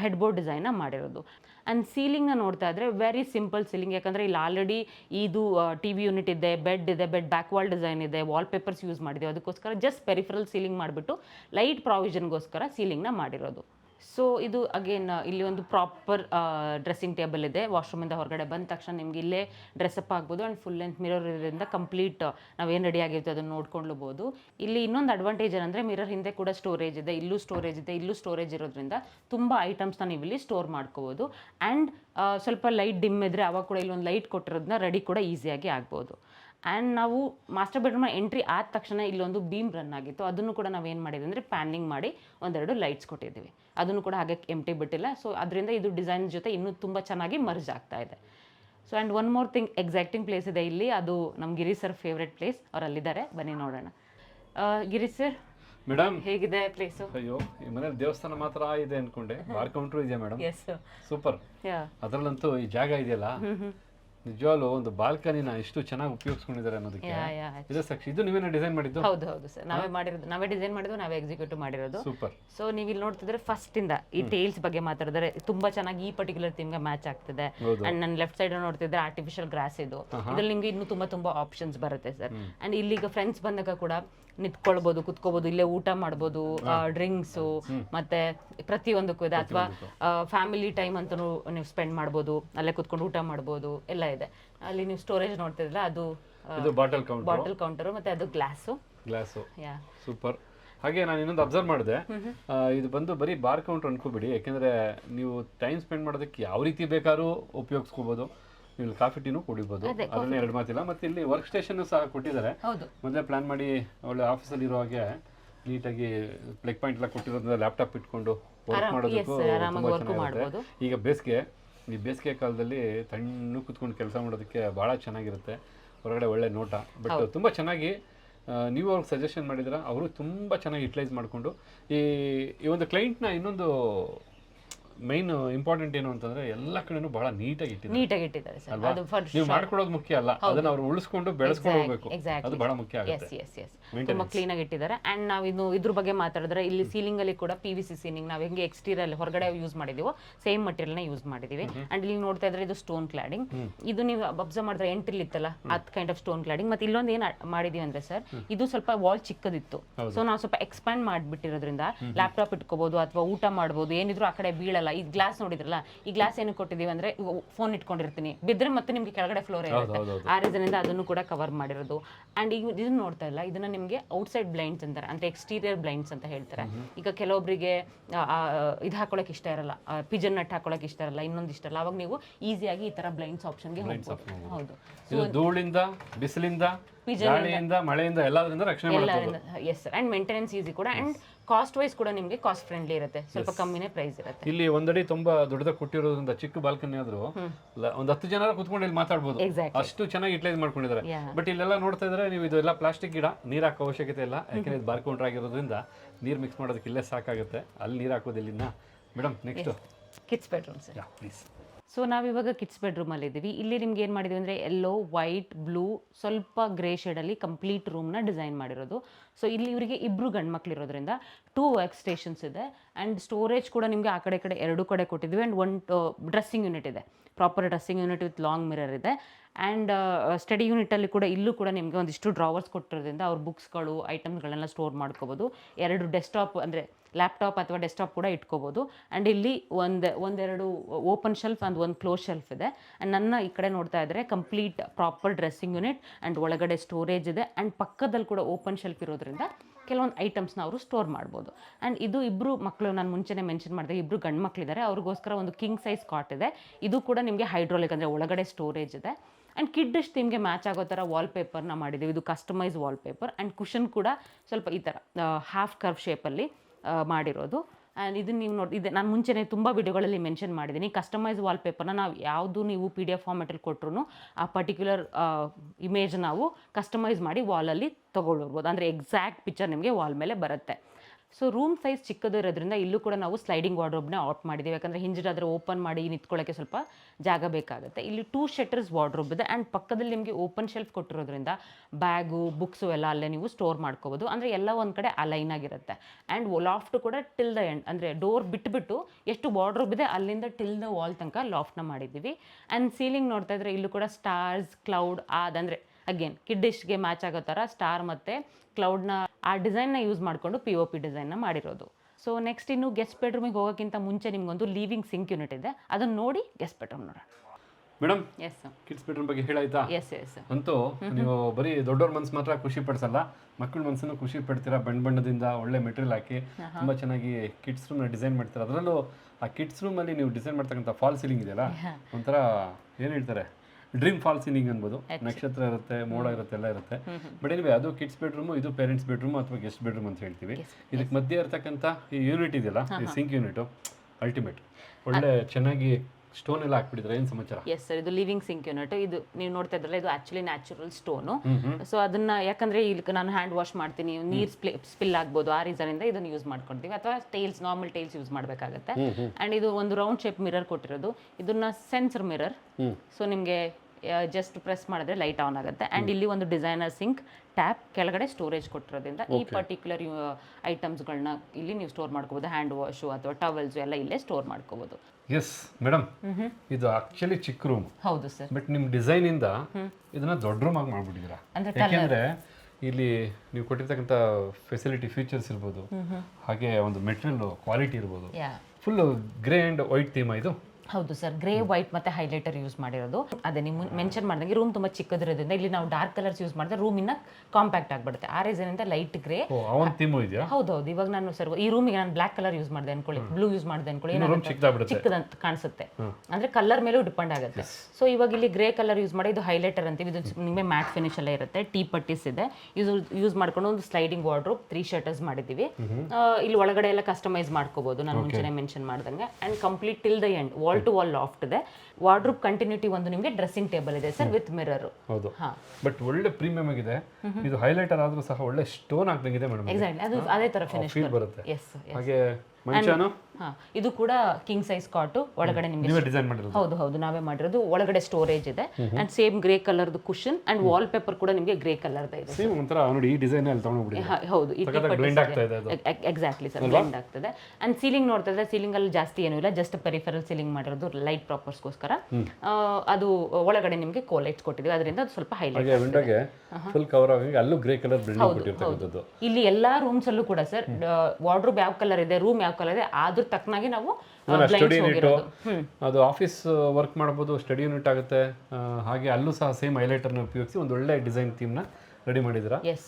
ಹೆಡ್ಬೋರ್ಡ್ ಡಿಸೈನ್ನ ಮಾಡಿರೋದು. ಆ್ಯಂಡ್ ಸೀಲಿಂಗ್ನ ನೋಡ್ತಾ ಇದ್ದರೆ ವೆರಿ ಸಿಂಪಲ್ ಸೀಲಿಂಗ್ ಯಾಕಂದರೆ ಇಲ್ಲಿ ಆಲ್ರೆಡಿ ಇದು ಟಿ ವಿ ಯೂನಿಟ್ ಇದೆ ಬೆಡ್ ಇದೆ ಬೆಡ್ ಬ್ಯಾಕ್ ವಾಲ್ ಡಿಸೈನ್ ಇದೆ ವಾಲ್ ಪೇಪರ್ಸ್ ಯೂಸ್ ಮಾಡಿದ್ದೀವಿ ಅದಕ್ಕೋಸ್ಕರ ಜಸ್ಟ್ ಪೆರಿಫರಲ್ ಸೀಲಿಂಗ್ ಮಾಡಿಬಿಟ್ಟು ಲೈಟ್ ಪ್ರಾವಿಷನ್ಗೋಸ್ಕರ ಸೀಲಿಂಗ್ನ ಮಾಡಿರೋದು. ಸೊ ಇದು ಅಗೇನ್ ಇಲ್ಲಿ ಒಂದು ಪ್ರಾಪರ್ ಡ್ರೆಸ್ಸಿಂಗ್ ಟೇಬಲ್ ಇದೆ. ವಾಶ್ರೂಮಿಂದ ಹೊರಗಡೆ ಬಂದ ತಕ್ಷಣ ನಿಮ್ಗೆ ಇಲ್ಲೇ ಡ್ರೆಸ್ಅಪ್ ಆಗ್ಬೋದು ಆ್ಯಂಡ್ ಫುಲ್ ಲೆಂತ್ ಮಿರರ್ ಇರೋದ್ರಿಂದ ಕಂಪ್ಲೀಟ್ ನಾವೇನು ರೆಡಿ ಆಗಿರ್ತೀವಿ ಅದನ್ನು ನೋಡ್ಕೊಳ್ಳಬಹುದು ಇಲ್ಲಿ ಇನ್ನೊಂದು ಅಡ್ವಾಂಟೇಜ್ ಏನಂದರೆ ಮಿರರ್ ಹಿಂದೆ ಕೂಡ ಸ್ಟೋರೇಜ್ ಇದೆ, ಇಲ್ಲೂ ಸ್ಟೋರೇಜ್ ಇದೆ, ಇಲ್ಲೂ ಸ್ಟೋರೇಜ್ ಇರೋದ್ರಿಂದ ತುಂಬ ಐಟಮ್ಸ್ನ ನೀವು ಇಲ್ಲಿ ಸ್ಟೋರ್ ಮಾಡ್ಕೋಬೋದು ಆ್ಯಂಡ್ ಸ್ವಲ್ಪ ಲೈಟ್ ಡಿಮ್ ಇದ್ದರೆ ಅವಾಗ ಕೂಡ ಇಲ್ಲಿ ಒಂದು ಲೈಟ್ ಕೊಟ್ಟಿರೋದನ್ನ ರೆಡಿ ಕೂಡ ಈಸಿಯಾಗಿ ಆಗ್ಬೋದು. ಆ್ಯಂಡ್ ನಾವು ಮಾಸ್ಟರ್ ಬೆಡ್ರೂಮ್ನ ಎಂಟ್ರಿ ಆದ ತಕ್ಷಣ ಇಲ್ಲೊಂದು ಬೀಮ್ ರನ್ ಆಗಿತ್ತು. ಅದನ್ನು ಕೂಡ ನಾವು ಏನು ಮಾಡಿದ್ವಿ ಅಂದರೆ ಪ್ಯಾನಿಂಗ್ ಮಾಡಿ ಒಂದೆರಡು ಲೈಟ್ಸ್ ಕೊಟ್ಟಿದ್ದೀವಿ ಅದನ್ನು ಕೂಡ ಹಾಗೆ ಎಂಟಿ ಬಿಟ್ಟಿಲ್ಲ. ಸೊ ಅದರಿಂದ ಇದು ಡಿಸೈನ್ ಜೊತೆ ಇನ್ನೂ ತುಂಬ ಚೆನ್ನಾಗಿ ಮರ್ಜ್ ಆಗ್ತಾ ಇದೆ. So and one more thing exciting place ಇದೆ ಇಲ್ಲಿ. ಅದು ನಮ್ಮ ಗಿರಿ ಸರ್ ಫೇವ್ರೆಟ್ ಪ್ಲೇಸ್ ಅವರಲ್ಲಿದ್ದಾರೆ. ಅಲ್ಲಿದ್ದಾರೆ ಬನ್ನಿ ನೋಡೋಣ. ಗಿರೀಶ್ ಗಿರಿ ಸರ್ ಮೇಡಮ್ ಹೇಗಿದೆ ಪ್ಲೇಸು ಅಯ್ಯೋ ಈ ಮನೇಲಿ ದೇವಸ್ಥಾನ ಮಾತ್ರ ಇದೆ ಅನ್ಕೊಂಡೆ. ಬಾರ್ ಕೌಂಟ್ರು ಇದೆಯಾ ಮೇಡಮ್ ಸೂಪರ್ ಅದರಲ್ಲಂತೂ ಈ ಜಾಗ ಇದೆಯಲ್ಲ? ನಿಜವಾಗ್ಲೂ ಒಂದು ಬಾಲ್ಕನಿನ ಎಷ್ಟು ಚೆನ್ನಾಗಿ ಉಪಯೋಗಿಸ್ಕೊಂಡಿದ್ದಾರೆ ಅನ್ನೋದಕ್ಕೆ ಯಾ ಯಾ ಇದೆ ಸಾಕ್ಷಿ. ಇದು ನೀವೇನ ಡಿಸೈನ್ ಮಾಡಿದ್ದು? ಹೌದು ಹೌದು ಸರ್. ನಾವೇ ಮಾಡಿರೋದು ನಾವೇ ಡಿಸೈನ್ ಮಾಡಿದ್ದು ನಾವೇ ಎಕ್ಸಿಕ್ಯೂಟಿವ್ ಮಾಡಿರೋದು. ಸೂಪರ್. ಸೊ ನೀವು ಇಲ್ಲಿ ನೋಡ್ತಿದ್ರೆ ಫಸ್ಟ್ ಇಂದ ಈ ಟೇಲ್ಸ್ ಬಗ್ಗೆ ಮಾತಾಡಿದ್ರೆ ತುಂಬಾ ಚೆನ್ನಾಗಿ ಈ ಪರ್ಟಿಕ್ಯುಲರ್ ಥೀಮ್ಗೆ ಮ್ಯಾಚ್ ಆಗ್ತಿದೆ. ಅಂಡ್ ನನ್ನ ಲೆಫ್ಟ್ ಸೈಡ್ ನೋಡ್ತಿದ್ರೆ ಆರ್ಟಿಫಿಷಿಯಲ್ ಗ್ರಾಸ್ ಇದು. ಇದ್ರಲ್ಲಿ ನಿಮ್ಗೆ ಇನ್ನೂ ತುಂಬಾ ತುಂಬಾ ಆಪ್ಷನ್ಸ್ ಬರುತ್ತೆ ಸರ್. ಅಂಡ್ ಇಲ್ಲಿಗ ಫ್ರೆಂಡ್ಸ್ ಬಂದಾಗ ಕೂಡ ನಿಂತ್ಕೊಳ್ಬೋದು ಕುತ್ಕೋಬಹುದು ಇಲ್ಲೇ ಊಟ ಮಾಡ್ಬೋದು ಡ್ರಿಂಕ್ಸು ಮತ್ತೆ ಪ್ರತಿಯೊಂದಕ್ಕೂ ಇದೆ. ಅಥವಾ ಫ್ಯಾಮಿಲಿ ಟೈಮ್ ಅಂತ ನೀವು ಸ್ಪೆಂಡ್ ಮಾಡ್ಬೋದು ಅಲ್ಲೇ ಕುತ್ಕೊಂಡು ಊಟ ಮಾಡ್ಬೋದು ಎಲ್ಲ ಇದೆ. ಅಲ್ಲಿ ನೀವು ಸ್ಟೋರೇಜ್ ನೋಡ್ತಿದ್ರಲ್ಲ ಅದು ಬಾಟಲ್ ಕೌಂಟರ್ ಬಾಟಲ್ ಕೌಂಟರು ಮತ್ತೆ ಅದು ಗ್ಲಾಸು ಗ್ಲಾಸು ಸೂಪರ್ ಹಾಗೆ ನಾನು ಇನ್ನೊಂದು ಅಬ್ಸರ್ವ್ ಮಾಡಿದೆ. ಇದು ಬಂದು ಬರೀ ಬಾರ್ ಕೌಂಟರ್ ಅನ್ಕೋಬಿಡಿ ಯಾಕೆಂದ್ರೆ ನೀವು ಟೈಮ್ ಸ್ಪೆಂಡ್ ಮಾಡೋದಕ್ಕೆ ಯಾವ ರೀತಿ ಬೇಕಾದ್ರೂ ಉಪಯೋಗಿಸ್ಕೋಬಹುದು ನೀವು ಕಾಫಿ ಟೀನು ಕುಡಿಬಹುದು ಅದನ್ನ ಎರಡು ಮಾತಿಲ್ಲ. ಮತ್ತೆ ಇಲ್ಲಿ ವರ್ಕ್ ಸ್ಟೇಷನ್ ಸಹ ಕೊಟ್ಟಿದ್ದಾರೆ. ಮೊದಲೇ ಪ್ಲಾನ್ ಮಾಡಿ ಒಳ್ಳೆ ಆಫೀಸಲ್ಲಿ ಇರೋ ಹಾಗೆ ನೀಟಾಗಿ ಪ್ಲಗ್ ಪಾಯಿಂಟ್ ಎಲ್ಲ ಕೊಟ್ಟಿರೋದ್ರಿಂದ ಲ್ಯಾಪ್ಟಾಪ್ ಇಟ್ಕೊಂಡು ವರ್ಕ್ ಮಾಡೋದಕ್ಕೂ ತುಂಬಾ ಚೆನ್ನಾಗಿರುತ್ತೆ. ಈಗ ಬೇಸಿಗೆ ಈ ಬೇಸಿಗೆ ಕಾಲದಲ್ಲಿ ತಣ್ಣು ಕುತ್ಕೊಂಡು ಕೆಲಸ ಮಾಡೋದಕ್ಕೆ ಬಹಳ ಚೆನ್ನಾಗಿರುತ್ತೆ. ಹೊರಗಡೆ ಒಳ್ಳೆ ನೋಟ. ಬಟ್ ತುಂಬಾ ಚೆನ್ನಾಗಿ ನೀವು ಅವ್ರಿಗೆ ಸಜೆಷನ್ ಮಾಡಿದ್ರ ಅವರು ತುಂಬಾ ಚೆನ್ನಾಗಿ ಯುಟಿಲೈಸ್ ಮಾಡಿಕೊಂಡು ಈ ಈ ಒಂದು ಕ್ಲೈಂಟ್ನ ಇನ್ನೊಂದು ಮೈನ್ ಇಂಪಾರ್ಟೆಂಟ್ ಏನು ಅಂತಂದ್ರೆ ಎಲ್ಲ ಕಡೆನೂ ಬಹಳ ನೀಟಾಗಿ ಇಟ್ಟಿದ್ದಾರೆ ನೀಟಾಗಿ ಇಟ್ಟಿದ್ದಾರೆ ಸರ್. ಅಲ್ವಾ? ಅದು ಫರ್ ನೀವು ಮಾಡ್ಕೊಳ್ಳೋದು ಮುಖ್ಯ ಅಲ್ಲ. ಅದನ್ನ ಅವ್ರು ಉಳಿಸ್ಕೊಂಡು ಬೆಳೆಸ್ಕೊಂಡು ಹೋಗ್ಬೇಕು. ಅದು ಬಹಳ ಮುಖ್ಯ ಎಸ್ ಆಗುತ್ತೆ ಎಸ್ ಎಸ್ ತುಂಬಾ ಕ್ಲೀನ್ ಆಗಿ ಇಟ್ಟಿದ್ದಾರೆ. ಅಂಡ್ ನಾವು ಇನ್ನು ಇದ್ರ ಬಗ್ಗೆ ಮಾತಾಡಿದ್ರೆ ಇಲ್ಲಿ ಸೀಲಿಂಗ್ ಅಲ್ಲಿ ಕೂಡ ಪಿ ವಿ ಸಿ ಸೀಲಿಂಗ್ ನಾವು ಹೆಂಗೆ ಎಕ್ಸ್ಟೀರಿಯರ್ ಹೊರಗಡೆ ಯೂಸ್ ಮಾಡಿದೀವೋ ಸೇಮ್ ಮಟೀರಿಯಲ್ನ ಯೂಸ್ ಮಾಡಿದೀವಿ. ಅಂಡ್ ಇಲ್ಲಿ ನೋಡ್ತಾ ಇದ್ರೆ ಇದು ಸ್ಟೋನ್ ಕ್ಲಾಡಿಂಗ್ ಇದು ನೀವು ಅಬ್ಸರ್ವ್ ಮಾಡಿದ್ರೆ ಎಂಟ್ರಿಲ್ ಇತ್ತಲ್ಲ ಅದ್ ಕೈಂಡ್ ಆಫ್ ಸ್ಟೋನ್ ಕ್ಲಾಡಿಂಗ್ ಮತ್ತೆ ಇಲ್ಲೊಂದು ಏನ್ ಮಾಡಿದೀವಿ ಅಂದ್ರೆ ಸರ್ ಇದು ಸ್ವಲ್ಪ ವಾಲ್ ಚಿಕ್ಕದಿತ್ತು. ಸೊ ನಾವು ಸ್ವಲ್ಪ ಎಕ್ಸ್ಪ್ಯಾಂಡ್ ಮಾಡಿಬಿಟ್ಟಿರೋದ್ರಿಂದ ಲ್ಯಾಪ್ಟಾಪ್ ಇಟ್ಕೋಬಹುದು ಅಥವಾ ಊಟ ಮಾಡ್ಬೋದು ಏನಿದ್ರು ಆ ಕಡೆ ಬೀಳಲ್ಲ. ಈ ಗ್ಲಾಸ್ ನೋಡಿದ್ರಲ್ಲ ಈ ಗ್ಲಾಸ್ ಏನು ಕೊಟ್ಟಿದೀವಿ ಅಂದ್ರೆ ಫೋನ್ ಇಟ್ಕೊಂಡಿರ್ತೀನಿ. ಬಿದ್ರೆ ಮತ್ತೆ ನಿಮ್ಗೆ ಕೆಳಗಡೆ ಫ್ಲೋರ್ ಇರುತ್ತೆ. ಆ ರೀಸನ್ ಇಂದ ಅದನ್ನು ಕೂಡ ಕವರ್ ಮಾಡಿರೋದು. ಅಂಡ್ ಈಗ ಇದನ್ನ ನೋಡ್ತಾ ಇಲ್ಲ ಇದನ್ನ ನಿಮಗೆ ಔಟ್ಸೈಡ್ ಬ್ಲೈಂಡ್ಸ್ ಅಂತಾರೆ ಅಂದರೆ ಎಕ್ಸ್ಟೀರಿಯರ್ ಬ್ಲೈಂಡ್ಸ್ ಅಂತ ಹೇಳ್ತಾರೆ. ಈಗ ಕೆಲವೊಬ್ಬರಿಗೆ ಇದು ಹಾಕೊಳ್ಳೋಕೆ ಇಷ್ಟ ಇರಲ್ಲ ಪಿಜನ್ ನಟ್ ಹಾಕೊಳ್ಳೋಕೆ ಇಷ್ಟ ಇರಲ್ಲ ಇನ್ನೊಂದು ಇಷ್ಟ ಇಲ್ಲ ಅವಾಗ ನೀವು ಈಸಿಯಾಗಿ ಈ ತರ ಬ್ಲೈಂಡ್ಸ್ ಆಪ್ಷನ್ಗೆ ಹೋಗ್ಬೋದು. ಹೌದು. ಇದು ಧೂಳಿಂದ ಬಿಸಿಲಿಂದ ಗಾಳಿಯಿಂದ ಮಳೆಯಿಂದ ಎಲ್ಲದರಿಂದ ರಕ್ಷಣೆ ಎಲ್ಲದರಿಂದ yes sir and maintenance easy ಕೂಡ. ಅಂಡ್ ಕಾಸ್ಟ್ ವೈಸ್ ಕೂಡ ನಿಮಗೆ ಕಾಸ್ಟ್ ಫ್ರೆಂಡ್ಲಿ ಇರುತ್ತೆ. ಸ್ವಲ್ಪ ಕಮ್ಮಿನೇ ಪ್ರೈಸ್ ಇರುತ್ತೆ. ಇಲ್ಲಿ ಒಂದಡಿ ತುಂಬಾ ದೊಡ್ಡದಾಗ ಕೊಟ್ಟಿರೋದ್ರಿಂದ ಚಿಕ್ಕ ಬಾಲ್ಕನಿ ಆದ್ರೂ ಲ- ಒಂದ್ ಹತ್ತು ಜನ ಕುತ್ಕೊಂಡು ಇಲ್ಲಿ ಮಾತಾಡ್ಬೋದು. Exactly. ಅಷ್ಟು ಚೆನ್ನಾಗಿ ಯುಟಿಲೈಸ್ ಮಾಡ್ಕೊಂಡಿದ್ದಾರೆ. ಬಟ್ ಇಲ್ಲೆಲ್ಲ ನೋಡ್ತಾ ಇದ್ರೆ ನೀವು ಇದೆಲ್ಲ ಪ್ಲಾಸ್ಟಿಕ್ ಗಿಡ ನೀರ್ ಹಾಕೋ ಅವಶ್ಯಕತೆ ಇಲ್ಲ. ಯಾಕಂದ್ರೆ ಇದು ಬಾರ್ಕೌಂಟರ್ ಆಗಿರೋದ್ರಿಂದ ನೀರ್ ಮಿಕ್ಸ್ ಮಾಡೋದಕ್ಕೆ ಇಲ್ಲೇ ಸಾಕಾಗುತ್ತೆ. ಅಲ್ಲಿ ನೀರ್ ಹಾಕೋದಿಲ್ಲ madam next kids bedroom sir please so ನಾವಿವಾಗ ಕಿಡ್ಸ್ ಬೆಡ್ರೂಮಲ್ಲಿ ಇದ್ದೀವಿ ಇಲ್ಲಿ ನಿಮ್ಗೆ ಏನು ಮಾಡಿದ್ವಿ ಅಂದರೆ ಎಲ್ಲೋ ವೈಟ್ ಬ್ಲೂ ಸ್ವಲ್ಪ ಗ್ರೇ ಶೇಡಲ್ಲಿ ಕಂಪ್ಲೀಟ್ ರೂಮ್ನ ಡಿಸೈನ್ ಮಾಡಿರೋದು. ಸೊ ಇಲ್ಲಿ ಇವರಿಗೆ ಇಬ್ಬರು ಗಂಡು ಮಕ್ಕಳು ಇರೋದ್ರಿಂದ ಟೂ ವರ್ಕ್ ಸ್ಟೇಷನ್ಸ್ ಇದೆ ಆ್ಯಂಡ್ ಸ್ಟೋರೇಜ್ ಕೂಡ ನಿಮಗೆ ಆ ಕಡೆ ಕಡೆ ಎರಡು ಕಡೆ ಕೊಟ್ಟಿದ್ವಿ ಆ್ಯಂಡ್ ಒನ್ ಡ್ರೆಸ್ಸಿಂಗ್ ಯೂನಿಟ್ ಇದೆ. Proper dressing unit with long mirror ಇದೆ ಆ್ಯಂಡ್ ಸ್ಟಡಿ ಯೂನಿಟಲ್ಲಿ ಕೂಡ ಇಲ್ಲೂ ಕೂಡ ನಿಮಗೆ ಒಂದಿಷ್ಟು ಡ್ರಾವರ್ಸ್ ಕೊಟ್ಟಿರೋದ್ರಿಂದ ಅವ್ರ ಬುಕ್ಸ್ಗಳು ಐಟಮ್ಸ್ಗಳನ್ನೆಲ್ಲ ಸ್ಟೋರ್ ಮಾಡ್ಕೋಬೋದು. ಎರಡು ಡೆಸ್ಕ್ಟಾಪ್ ಅಂದರೆ ಲ್ಯಾಪ್ಟಾಪ್ ಅಥವಾ ಡೆಸ್ಕ್ಟಾಪ್ ಕೂಡ ಇಟ್ಕೋಬೋದು. ಆ್ಯಂಡ್ ಇಲ್ಲಿ ಒಂದು, ಒಂದೆರಡು ಓಪನ್ ಶೆಲ್ಫ್ ಆ್ಯಂಡ್ ಒಂದು ಕ್ಲೋಸ್ ಶೆಲ್ಫ್ ಇದೆ. ಆ್ಯಂಡ್ ನನ್ನ ಈ ಕಡೆ ನೋಡ್ತಾ ಇದ್ದರೆ complete proper dressing unit and ಒಳಗಡೆ ಸ್ಟೋರೇಜ್ ಇದೆ. ಆ್ಯಂಡ್ ಪಕ್ಕದಲ್ಲಿ ಕೂಡ ಓಪನ್ ಶೆಲ್ಫ್ ಇರೋದ್ರಿಂದ ಕೆಲವೊಂದು ಐಟಮ್ಸ್ನ ಅವರು ಸ್ಟೋರ್ ಮಾಡ್ಬೋದು. ಆ್ಯಂಡ್ ಇದು ಇಬ್ಬರು ಮಕ್ಕಳು ನಾನು ಮುಂಚೆನೇ ಮೆನ್ಷನ್ ಮಾಡಿದೆ ಇಬ್ಬರು ಗಂಡು ಮಕ್ಕಳಿದ್ದಾರೆ ಅವ್ರಿಗೋಸ್ಕರ ಒಂದು ಕಿಂಗ್ ಸೈಜ್ ಕಾಟ್ ಇದೆ. ಇದು ಕೂಡ ನಿಮಗೆ ಹೈಡ್ರೋಲಿಕ್ ಅಂದರೆ ಒಳಗಡೆ ಸ್ಟೋರೇಜ್ ಇದೆ. ಆ್ಯಂಡ್ ಕಿಡ್ಡಿಶ್ ಥೀಮ್ಗೆ ಮ್ಯಾಚ್ ಆಗೋ ಥರ ವಾಲ್ಪೇಪರ್ನ ಮಾಡಿದ್ದೀವಿ ಇದು ಕಸ್ಟಮೈಸ್ ವಾಲ್ಪೇಪರ್ ಆ್ಯಂಡ್ ಕುಷನ್ ಕೂಡ ಸ್ವಲ್ಪ ಈ ಥರ ಹಾಫ್ ಕರ್ವ್ ಶೇಪಲ್ಲಿ ಮಾಡಿರೋದು. ಆ್ಯಂಡ್ ಇದನ್ನು ನೀವು ನೋಡಿ, ಇದೆ, ನಾನು ಮುಂಚೆನೇ ತುಂಬ ವಿಡಿಯೋಗಳಲ್ಲಿ ಮೆನ್ಷನ್ ಮಾಡಿದ್ದೀನಿ ಕಸ್ಟಮೈಸ್ ವಾಲ್ಪೇಪರ್ನ ನಾವು ಯಾವುದು ನೀವು ಪಿ ಡಿ ಎಫ್ ಫಾರ್ಮೆಟಲ್ಲಿ ಕೊಟ್ಟರು ಆ ಪರ್ಟಿಕ್ಯುಲರ್ ಇಮೇಜ್ ನಾವು ಕಸ್ಟಮೈಸ್ ಮಾಡಿ ವಾಲಲ್ಲಿ ತೊಗೊಳ್ಬೋದು. ಅಂದರೆ ಎಕ್ಸಾಕ್ಟ್ ಪಿಕ್ಚರ್ ನಿಮಗೆ ವಾಲ್ ಮೇಲೆ ಬರುತ್ತೆ. ಸೊ ರೂಮ್ ಸೈಜ್ ಚಿಕ್ಕದು ಇರೋದ್ರಿಂದ ಇಲ್ಲೂ ಕೂಡ ನಾವು ಸ್ಲೈಡಿಂಗ್ ವಾರ್ಡ್ರೋಬ್ನ ಆಟ್ ಮಾಡಿದ್ದೀವಿ ಯಾಕಂದರೆ ಹಿಂಜಿಡಾದರೆ ಓಪನ್ ಮಾಡಿ ನಿಂತ್ಕೊಳ್ಳೋಕ್ಕೆ ಸ್ವಲ್ಪ ಜಾಗ ಬೇಕಾಗುತ್ತೆ. ಇಲ್ಲಿ ಟೂ ಶೆಟರ್ಸ್ ವಾರ್ಡ್ರೋಬ್ ಇದೆ. ಆ್ಯಂಡ್ ಪಕ್ಕದಲ್ಲಿ ನಿಮಗೆ ಓಪನ್ ಶೆಲ್ಫ್ ಕೊಟ್ಟಿರೋದ್ರಿಂದ ಬ್ಯಾಗು ಬುಕ್ಸು ಎಲ್ಲ ಅಲ್ಲೇ ನೀವು ಸ್ಟೋರ್ ಮಾಡ್ಕೋಬೋದು. ಅಂದರೆ ಎಲ್ಲ ಒಂದು ಕಡೆ ಅಲೈನ್ ಆಗಿರುತ್ತೆ. ಆ್ಯಂಡ್ ಲಾಫ್ಟ್ ಕೂಡ ಟಿಲ್ ದ ಎಂಡ್ ಅಂದರೆ ಡೋರ್ ಬಿಟ್ಬಿಟ್ಟು ಎಷ್ಟು ವಾರ್ಡ್ರೋಬ್ ಇದೆ ಅಲ್ಲಿಂದ ಟಿಲ್ ದ ವಾಲ್ ತನಕ ಲಾಫ್ಟ್ನ ಮಾಡಿದ್ದೀವಿ. ಆ್ಯಂಡ್ ಸೀಲಿಂಗ್ ನೋಡ್ತಾ ಇದ್ರೆ ಇಲ್ಲೂ ಕೂಡ ಸ್ಟಾರ್ಸ್ ಕ್ಲೌಡ್ ಅದಂದರೆ ಅಗೇನ್ ಕಿಡ್ಡಿಶ್ಗೆ ಮ್ಯಾಚ್ ಆಗೋ ಥರ ಸ್ಟಾರ್ ಮತ್ತು ಕ್ಲೌಡ್ನ ಆ ಡಿಸೈನ್ನ ಯೂಸ್ ಮಾಡಿಕೊಂಡು ಪಿ ಒ ಪಿ ಡಿಸೈನ್ನ ಮಾಡಿರೋದು. ಸೊ ನೆಕ್ಸ್ಟ್ ಇನ್ನು ಗೆಸ್ಟ್ ಬೆಡ್ರೂಮಿಗೆ ಹೋಗೋಕ್ಕಿಂತ ಮುಂಚೆ ನಿಮಗೊಂದು ಲೀವಿಂಗ್ ಸಿಂಕ್ ಯೂನಿಟ್ ಇದೆ. ಅದನ್ನು ನೋಡಿ ಗೆಸ್ಟ್ ಬೆಡ್ರೂಮ್ ನೋಡೋಣ. ಮೇಡಮ್ ಎಸ್ ಕಿಡ್ಸ್ ಬೆಡ್ರೂಮ್ ಬಗ್ಗೆ ಹೇಳಾಯ್ತಾ? ಎಸ್ ಎಸ್ ಅಂತೂ ನೀವು ಬರೀ ದೊಡ್ಡವ್ರ ಮನ್ಸು ಮಾತ್ರ ಖುಷಿ ಪಡಿಸಲ್ಲ. ಮಕ್ಕಳ ಮನಸ್ಸನ್ನು ಖುಷಿ ಪಡ್ತೀರಾ? ಬಣ್ಣ ಬಣ್ಣದಿಂದ ಒಳ್ಳೆ ಮೆಟೀರಿಯಲ್ ಹಾಕಿ ತುಂಬಾ ಚೆನ್ನಾಗಿ ಕಿಡ್ಸ್ ರೂಮ್ ಡಿಸೈನ್ ಮಾಡ್ತೀರಾ? ಅದರಲ್ಲೂ ಆ ಕಿಡ್ಸ್ ರೂಮ್ ಅಲ್ಲಿ ನೀವು ಡಿಸೈನ್ ಮಾಡ್ತಕ್ಕಂಥ ಫಾಲ್ ಸೀಲಿಂಗ್ ಇದೆಯಲ್ಲ? ಒಂಥರ ಏನ್ ಹೇಳ್ತಾರೆ? ಡ್ರೀಮ್ ಫಾಲ್ ಸೀಲಿಂಗ್ ಅನ್ಬೋದು. ನಕ್ಷತ್ರ ಇರುತ್ತೆ ಮೋಡ ಇರುತ್ತೆ ಎಲ್ಲ ಇರುತ್ತೆ. ಬಟ್ ಏನಿವೆ ಅದು ಕಿಡ್ಸ್ ಬೆಡ್ರೂಮ್ ಇದು ಪೇರೆಂಟ್ಸ್ ಬೆಡ್ರೂಮ್ ಅಥವಾ ಗೆಸ್ಟ್ ಬೆಡ್ರೂಮ್ ಅಂತ ಹೇಳ್ತೀವಿ. ಇದಕ್ಕೆ ಮಧ್ಯೆ ಇರತಕ್ಕಂಥ ಈ ಯೂನಿಟ್ ಇದೆಯಲ್ಲ ಈ ಸಿಂಕ್ ಯೂನಿಟು ಅಲ್ಟಿಮೇಟ್ ಒಳ್ಳೆ ಚೆನ್ನಾಗಿ ಸ್ಟೋನ್ ಎಲ್ಲ ಹಾಕ್ಬಿಟ್ಟಿದ್ರೆ? ಏನು ಸಮಾಚಾರ? ಎಸ್ ಸರ್ ಇದು ಲಿವಿಂಗ್ ಸಿಂಕ್ ಯೂನಿಟ್ ಇದು ನೀವು ನೋಡ್ತಾ ಇದ್ರಲ್ಲ ಇದು ಆಕ್ಚುಲಿ ನ್ಯಾಚುರಲ್ ಸ್ಟೋನ್ ಸೊ ಅದನ್ನ ಯಾಕಂದ್ರೆ ಇಲ್ಲಿ ನಾನು ಹ್ಯಾಂಡ್ ವಾಶ್ ಮಾಡ್ತೀನಿ ನೀರ್ ಸ್ಪ್ಲಿ ಸ್ಪಿಲ್ ಆಗ್ಬೋದು ಆ ರೀಸನ್ ಇಂದ ಇದನ್ನ ಯೂಸ್ ಮಾಡ್ಕೊಂತೀವಿ ಅಥವಾ ಟೈಲ್ಸ್ ನಾರ್ಮಲ್ ಟೈಲ್ಸ್ ಯೂಸ್ ಮಾಡ್ಬೇಕಾಗತ್ತೆ. ಅಂಡ್ ಇದು ಒಂದು ರೌಂಡ್ ಶೇಪ್ ಮಿರರ್ ಕೊಟ್ಟಿರೋದು. ಇದನ್ನ ಸೆನ್ಸರ್ ಮಿರರ್ ಸೊ ನಿಮಗೆ ಜಸ್ಟ್ ಪ್ರೆಸ್ ಮಾಡಿದ್ರೆ ಲೈಟ್ ಆನ್ ಆಗುತ್ತೆ. ಆ್ಯಂಡ್ ಇಲ್ಲಿ ಒಂದು ಡಿಸೈನರ್ ಸಿಂಕ್ ಟ್ಯಾಪ್ ಕೆಳಗಡೆ ಸ್ಟೋರೇಜ್ ಕೊಟ್ಟಿರೋದ್ರಿಂದ ಈ ಪರ್ಟಿಕ್ಯುಲರ್ ಐಟಮ್ಸ್ಗಳನ್ನ ಇಲ್ಲಿ ನೀವು ಸ್ಟೋರ್ ಮಾಡ್ಕೋಬೋದು. ಹ್ಯಾಂಡ್ ವಾಶು ಅಥವಾ ಟವಲ್ಸು ಎಲ್ಲ ಇಲ್ಲೇ ಸ್ಟೋರ್ ಮಾಡ್ಕೋಬೋದು. ಎಸ್ ಮೇಡಮ್ ಇದು ಆಕ್ಚುಲಿ ಚಿಕ್ಕ ರೂಮ್ ಹೌದು ಸರ್ ಬಟ್ ನಿಮ್ಮ ಡಿಸೈನ್ ಇಂದ ಇದನ್ನ ದೊಡ್ಡ ರೂಮ್ ಆಗಿ ಮಾಡ್ಬಿಟ್ಟಿದ್ದೀರಾ? ಅಂದ್ರೆ ಯಾಕೆಂದ್ರೆ ಇಲ್ಲಿ ನೀವು ಕೊಟ್ಟಿರ್ತಕ್ಕಂಥ ಫೆಸಿಲಿಟಿ ಫೀಚರ್ಸ್ ಇರ್ಬೋದು. ಹಾಗೆ ಒಂದು ಮೆಟೀರಿಯಲ್ ಕ್ವಾಲಿಟಿ ಇರ್ಬೋದು. Full grey and white theme ಇದು? ಹೌದು ಸರ್ ಗ್ರೇ ವೈಟ್ ಮತ್ತೆ ಹೈಲೈಟರ್ ಯೂಸ್ ಮಾಡಿರೋದು. ಅದೇ ನೀವು ಮೆನ್ಷನ್ ಮಾಡಿದಂಗೆ ರೂಮ್ ತುಂಬಾ ಚಿಕ್ಕದಿರೋದ್ರಿಂದ ಇಲ್ಲಿ ನಾವು ಡಾರ್ಕ್ ಕಲರ್ಸ್ ಯೂಸ್ ಮಾಡಿದ್ರೆ ರೂಮ್ ಇನ್ನ ಕಾಂಪ್ಯಾಕ್ಟ್ ಆಗ್ಬಿಡುತ್ತೆ. ಆ ರೀಸನ್ ಇಂದ ಲೈಟ್ ಗ್ರೇ ಹೌದು ಹೌದು ಇವಾಗ ನಾನು ಸರ್ ಈ ರೂಮಿಗೆ ನಾನು ಬ್ಲಾಕ್ ಕಲರ್ ಯೂಸ್ ಮಾಡಿದೆ ಅನ್ಕೊಳ್ಳಿ ಬ್ಲೂ ಯೂಸ್ ಮಾಡಿದೆ ಅನ್ಕೊಳ್ಳಿ ಚಿಕ್ಕದಂತ ಕಾಣಿಸುತ್ತೆ. ಅಂದ್ರೆ ಕಲರ್ ಮೇಲೂ ಡಿಪೆಂಡ್ ಆಗುತ್ತೆ. ಸೊ ಇವಾಗ ಇಲ್ಲಿ ಗ್ರೇ ಕಲರ್ ಯೂಸ್ ಮಾಡಿ ಇದು ಹೈಲೈಟರ್ ಅಂತೀವಿ ಇದು ನಿಮಗೆ ಮ್ಯಾಟ್ ಫಿನಿಶ್ ಎಲ್ಲ ಇರುತ್ತೆ ಟೀ ಪಟ್ಟಿಸ್ ಇದೆ. ಯೂಸ್ ಯೂಸ್ ಮಾಡ್ಕೊಂಡು ಒಂದು ಸ್ಲೈಡಿಂಗ್ ವಾರ್ಡ್ರೋಬ್ ತ್ರೀ ಶರ್ಟರ್ಸ್ ಮಾಡಿದ್ದೀವಿ. ಇಲ್ಲಿ ಒಳಗಡೆ ಎಲ್ಲ ಕಸ್ಟಮೈಸ್ ಮಾಡ್ಕೋಬಹುದು ನಾನು ಮುಂಚೆನೆ ಮೆನ್ಷನ್ ಮಾಡ್ದಂಗೆ. And complete till the end wall to wall loft ಇದೆ. ವಾರ್ಡ್ರೂಪ್ ಕಂಟಿನ್ಯೂಟಿ ಒಂದು ನಿಮಗೆ ಡ್ರೆಸ್ಸಿಂಗ್ ಟೇಬಲ್ ಇದೆ ಸರ್ ವಿತ್ ಮಿರರ್ ಹೌದು. ಬಟ್ ಒಳ್ಳೆ ಪ್ರೀಮಿಯಂ ಆಗಿದೆ. ಇದು ಹೈಲೈಟರ್ ಆದ್ರೂ ಸಹ ಒಳ್ಳೆ ಸ್ಟೋನ್ ಆಗ್ದಂಗಿದೆ ಮೇಡಮ್ ಎಕ್ಸಾಕ್ಟ್ಲಿ ಅದು ಅದೇ ತರ ಫಿನಿಶ್ ಬರುತ್ತೆ. ಎಸ್ ಹಾಗೆ ಮಂಚಾನು? ಹಾ ಇದು ಕೂಡ ಕಿಂಗ್ ಸೈಜ್ ಕಾಟು ಒಳಗಡೆ ನಿಮಗೆ ಡಿಸೈನ್ ಮಾಡಿರೋದು. ಹೌದು ಹೌದು ನಾವೇ ಮಾಡಿರೋದು. ಒಳಗಡೆ ಸ್ಟೋರೇಜ್ ಇದೆ. ಅಂಡ್ ಸೇಮ್ ಗ್ರೇ ಕಲರ್ದು ಕುಷನ್ ಅಂಡ್ ವಾಲ್ ಪೇಪರ್ ಕೂಡ ನಿಮಗೆ ಗ್ರೇ ಕಲರ್ದ ಇದೆ ಸೇಮ್ ಒಂಥರ ನೋಡಿ ಈ ಡಿಸೈನ್ ಅಲ್ಲಿ ತಗೊಂಡ್ಬಿಡಿ ಹೌದು ಬ್ಲೆಂಡ್ ಆಗ್ತಾ ಇದೆ ಅದು. ಎಕ್ಸಾಕ್ಟ್ಲಿ ಸರ್ ಬ್ಲೆಂಡ್ ಆಗ್ತದೆ. ಅಂಡ್ ಸೀಲಿಂಗ್ ನೋಡ್ತಾ ಇದ್ರೆ ಸೀಲಿಂಗ್ ಅಲ್ಲಿ ಜಾಸ್ತಿ ಏನೂ ಇಲ್ಲ ಜಸ್ಟ್ ಪೆರಿಫೆರಲ್ ಸೀಲಿಂಗ್ ಮಾಡಿರೋದು ಲೈಟ್ ಪ್ರಾಪರ್ಸ್ ಪ್ರಾಪರ್ಸ್ಗೋಸ್ಕರ ಅದು ಒಳಗಡೆ ನಿಮಗೆ ಕೋಲೈಟ್ಸ್ ಕೊಟ್ಟಿದ್ದೀವಿ. ಅದರಿಂದ ಅದು ಸ್ವಲ್ಪ ಹೈಲೈಟ್ ವಿಂಡೋಗೆ ಫುಲ್ ಕವರ್ ಆಗಿ ಅಲ್ಲೂ ಗ್ರೇ ಕಲರ್ ಬ್ಲೆಂಡ್ ಕೊಟ್ಟಿರ್ತಕ್ಕಂಥದ್ದು. ಇಲ್ಲಿ ಎಲ್ಲಾ ರೂಮ್ಸ್ ಅಲ್ಲೂ ಕೂಡ ಸರ್ ವಾರ್ಡ್ರೂಬ್ ಯಾವ ಕಲರ್ ಇದೆ ರೂಮ್ ಯಾವ ಕಲರ್ ಇದೆ ಅದ್ರ ತಕ್ಕನಾಗಿ ನಾವು ಸ್ಟಡಿ ಯೂನಿಟ್ ಅದು ಆಫೀಸ್ ವರ್ಕ್ ಮಾಡ್ಬೋದು ಸ್ಟಡಿ ಯೂನಿಟ್ ಆಗುತ್ತೆ. ಹಾಗೆ ಅಲ್ಲೂ ಸಹ ಸೇಮ್ ಹೈಲೈಟರ್ನ ಉಪಯೋಗಿಸಿ ಒಂದು ಒಳ್ಳೆ ಡಿಸೈನ್ ಥೀಮ್ನ ರೆಡಿ ಮಾಡಿದ್ದೀರಾ? ಎಸ್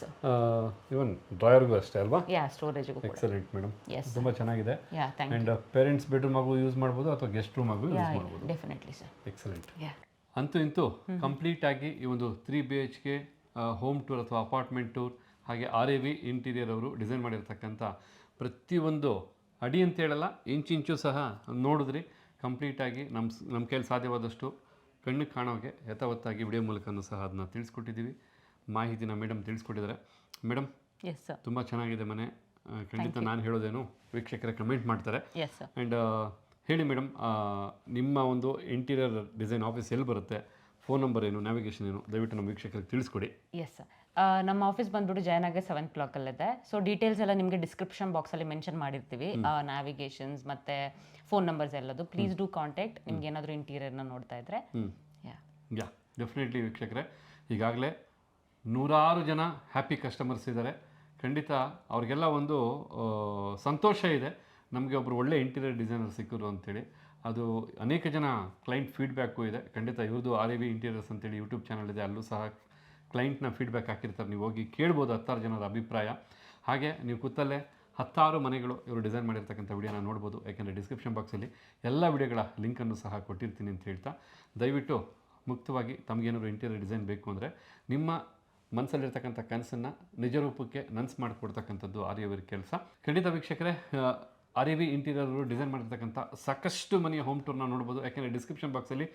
ಇವನ್ ಡ್ರಾಯರ್ಗೂ ಅಷ್ಟೇ ಅಲ್ವಾ? ಯಾ ಸ್ಟೋರೇಜ್ಗೂ ಎಕ್ಸಲೆಂಟ್ ಮೇಡಮ್ ಎಸ್ ತುಂಬ ಚೆನ್ನಾಗಿದೆ. Yeah thank and parents bedroom ಆಗು ಯೂಸ್ ಮಾಡ್ಬೋದು ಅಥವಾ ಗೆಸ್ಟ್ ರೂಮ್ ಆಗು ಯೂಸ್ ಮಾಡ್ಬೋದು? ಡೆಫಿನೆಟ್ಲಿ ಸರ್ ಎಕ್ಸಲೆಂಟ್ ಯಾ ಅಂತೂ ಇಂತೂ ಕಂಪ್ಲೀಟ್ ಆಗಿ ಈ ಒಂದು three B H K home tour ಅಥವಾ ಅಪಾರ್ಟ್ಮೆಂಟ್ ಟೂರ್ ಹಾಗೆ ಆರ್ ಎ ವಿ ಇಂಟೀರಿಯರ್ ಅವರು ಡಿಸೈನ್ ಮಾಡಿರ್ತಕ್ಕಂಥ ಪ್ರತಿಯೊಂದು ಅಡಿ ಅಂತ ಹೇಳಲ್ಲ ಇಂಚಿಂಚು ಸಹ ನೋಡಿದ್ರಿ. ಕಂಪ್ಲೀಟಾಗಿ ನಮ್ಮ ನಮ್ಮ ಕೈಯಲ್ಲಿ ಸಾಧ್ಯವಾದಷ್ಟು ಕಣ್ಣಿಗೆ ಕಾಣೋಗೆ ಯಥಾವತ್ತಾಗಿ ವಿಡಿಯೋ ಮೂಲಕನೂ ಸಹ ಅದನ್ನ ತಿಳಿಸ್ಕೊಟ್ಟಿದ್ದೀವಿ. ಮಾಹಿತಿನ ಮೇಡಮ್ ತಿಳಿಸ್ಕೊಟ್ಟಿದ್ದಾರೆ. ಮೇಡಮ್ ಎಸ್ ಸರ್ ತುಂಬ ಚೆನ್ನಾಗಿದೆ ಮನೆ. ಖಂಡಿತ ನಾನು ಹೇಳೋದೇನು ವೀಕ್ಷಕರ ಕಮೆಂಟ್ ಮಾಡ್ತಾರೆ. ಆ್ಯಂಡ್ ಹೇಳಿ ಮೇಡಮ್ ನಿಮ್ಮ ಒಂದು ಇಂಟೀರಿಯರ್ ಡಿಸೈನ್ ಆಫೀಸ್ ಎಲ್ಲಿ ಬರುತ್ತೆ? ಫೋನ್ ನಂಬರ್ ಏನು ನ್ಯಾವಿಗೇಷನ್ ಏನು ದಯವಿಟ್ಟು ನಮ್ಮ ವೀಕ್ಷಕರಿಗೆ ತಿಳಿಸ್ಕೊಡಿ. ಎಸ್ ಸರ್ ನಮ್ಮ ಆಫೀಸ್ ಬಂದ್ಬಿಟ್ಟು ಜಯನಗರ್ ಸೆವೆನ್ ಕ್ಲಾಕಲ್ಲಿದೆ ಸೊ ಡೀಟೇಲ್ಸ್ ಎಲ್ಲ ನಿಮಗೆ ಡಿಸ್ಕ್ರಿಪ್ಷನ್ ಬಾಕ್ಸಲ್ಲಿ ಮೆನ್ಷನ್ ಮಾಡಿರ್ತೀವಿ. ನ್ಯಾವಿಗೇಷನ್ಸ್ ಮತ್ತು ಫೋನ್ ನಂಬರ್ಸ್ ಎಲ್ಲದು. ಪ್ಲೀಸ್ ಡೂ ಕಾಂಟ್ಯಾಕ್ಟ್ ನಿಮ್ಗೆ ಏನಾದರೂ ಇಂಟೀರಿಯರ್ನ ನೋಡ್ತಾ ಇದ್ರೆ. ಯಾ ಯಾ ಡೆಫಿನೆಟ್ಲಿ ವೀಕ್ಷಕರೇ. ಈಗಾಗಲೇ ನೂರಾರು ಜನ ಹ್ಯಾಪಿ ಕಸ್ಟಮರ್ಸ್ ಇದ್ದಾರೆ. ಖಂಡಿತ ಅವ್ರಿಗೆಲ್ಲ ಒಂದು ಸಂತೋಷ ಇದೆ. ನಮಗೆ ಒಬ್ಬರು ಒಳ್ಳೆ ಇಂಟೀರಿಯರ್ ಡಿಸೈನರ್ ಸಿಕ್ಕರು ಅಂತೇಳಿ. ಅದು ಅನೇಕ ಜನ ಕ್ಲೈಂಟ್ ಫೀಡ್ಬ್ಯಾಕು ಇದೆ. ಖಂಡಿತ ಇವ್ರದ್ದು ಆರ್ ಎ ವಿ ಇಂಟೀರಿಯರ್ಸ್ ಅಂತೇಳಿ ಯೂಟ್ಯೂಬ್ ಚಾನಲ್ ಇದೆ. ಅಲ್ಲೂ ಸಹ ಕ್ಲೈಂಟ್ನ ಫೀಡ್ಬ್ಯಾಕ್ ಹಾಕಿರ್ತಾರೆ. ನೀವು ಹೋಗಿ ಕೇಳ್ಬೋದು ಹತ್ತಾರು ಜನರ ಅಭಿಪ್ರಾಯ. ಹಾಗೆ ನೀವು ಕೂತಲ್ಲೇ ಹತ್ತಾರು ಮನೆಗಳು ಇವರು ಡಿಸೈನ್ ಮಾಡಿರ್ತಕ್ಕಂಥ ವಿಡಿಯೋನ ನೋಡ್ಬೋದು. ಯಾಕೆಂದರೆ ಡಿಸ್ಕ್ರಿಪ್ಷನ್ ಬಾಕ್ಸಲ್ಲಿ ಎಲ್ಲ ವಿಡಿಯೋಗಳ ಲಿಂಕನ್ನು ಸಹ ಕೊಟ್ಟಿರ್ತೀನಿ ಅಂತ ಹೇಳ್ತಾ. ದಯವಿಟ್ಟು ಮುಕ್ತವಾಗಿ ತಮಗೇನಾದ್ರು ಇಂಟೀರಿಯರ್ ಡಿಸೈನ್ ಬೇಕು ಅಂದರೆ ನಿಮ್ಮ ಮನಸ್ಸಲ್ಲಿರ್ತಕ್ಕಂಥ ಕನಸನ್ನು ನಿಜ ರೂಪಕ್ಕೆ ನನ್ಸ್ ಮಾಡಿಕೊಡ್ತಕ್ಕಂಥದ್ದು ಆರ್ಯವರ ಕೆಲಸ. ಖಂಡಿತ ವೀಕ್ಷಕರೇ ಎ ಇಂಟೀರಿಯರ್ ಡಿಸೈನ್ ಮಾಡಿರ್ತಕ್ಕಂಥ ಸಾಕಷ್ಟು ಮನೆಯ ಹೋಮ್ ಟೂರ್ನ ನೋಡ್ಬೋದು. ಯಾಕೆಂದರೆ ಡಿಸ್ಕ್ರಿಪ್ಷನ್ ಬಾಕ್ಸಲ್ಲಿ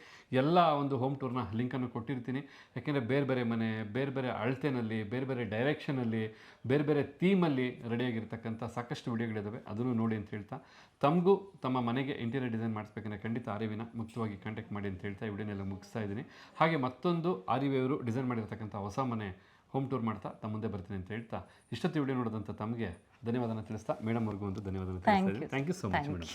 ಎಲ್ಲ ಒಂದು ಹೋಮ್ ಟೂರ್ನ ಲಿಂಕನ್ನು ಕೊಟ್ಟಿರ್ತೀನಿ. ಯಾಕೆಂದರೆ ಬೇರೆ ಬೇರೆ ಮನೆ, ಬೇರೆ ಬೇರೆ ಅಳತೆನಲ್ಲಿ, ಬೇರೆ ಬೇರೆ ಡೈರೆಕ್ಷನಲ್ಲಿ ಬೇರೆ ಬೇರೆ ಥೀಮಲ್ಲಿ ರೆಡಿಯಾಗಿರ್ತಕ್ಕಂಥ ಸಾಕಷ್ಟು ವಿಡಿಯೋಗಳಿದ್ದಾವೆ ಅದನ್ನು ನೋಡಿ ಅಂತ ಹೇಳ್ತಾ, ತಮಗೂ ತಮ್ಮ ಮನೆಗೆ ಇಂಟೀರಿಯರ್ ಡಿಸೈನ್ ಮಾಡಿಸ್ಬೇಕಂದ್ರೆ ಖಂಡಿತ ಅರಿವಿನ ಮುಖ್ಯವಾಗಿ ಕಾಂಟ್ಯಾಕ್ಟ್ ಮಾಡಿ ಅಂತ ಹೇಳ್ತಾ ಈ ವಿಡಿಯೋನೆಲ್ಲ ಮುಗಿಸ್ತಾ ಇದ್ದೀನಿ. ಹಾಗೆ ಮತ್ತೊಂದು ಅರಿವೆಯವರು ಡಿಸೈನ್ ಮಾಡಿರ್ತಕ್ಕಂಥ ಹೊಸ ಮನೆ ಹೋಮ್ ಟೂರ್ ಮಾಡ್ತಾ ತಮ್ಮ ಮುಂದೆ ಬರ್ತೀನಿ ಅಂತ ಹೇಳ್ತಾ, ಇಷ್ಟೊತ್ತು ವಿಡಿಯೋ ನೋಡಿದಂಥ ತಮಗೆ ಧನ್ಯವಾದನ ತಿಳಿಸ್ತಾ ಮೇಡಮ್ ಅವ್ರಿಗೂ ಒಂದು ಧನ್ಯವಾದನ ತಿಳಿಸ್ತಾ thank you so much madam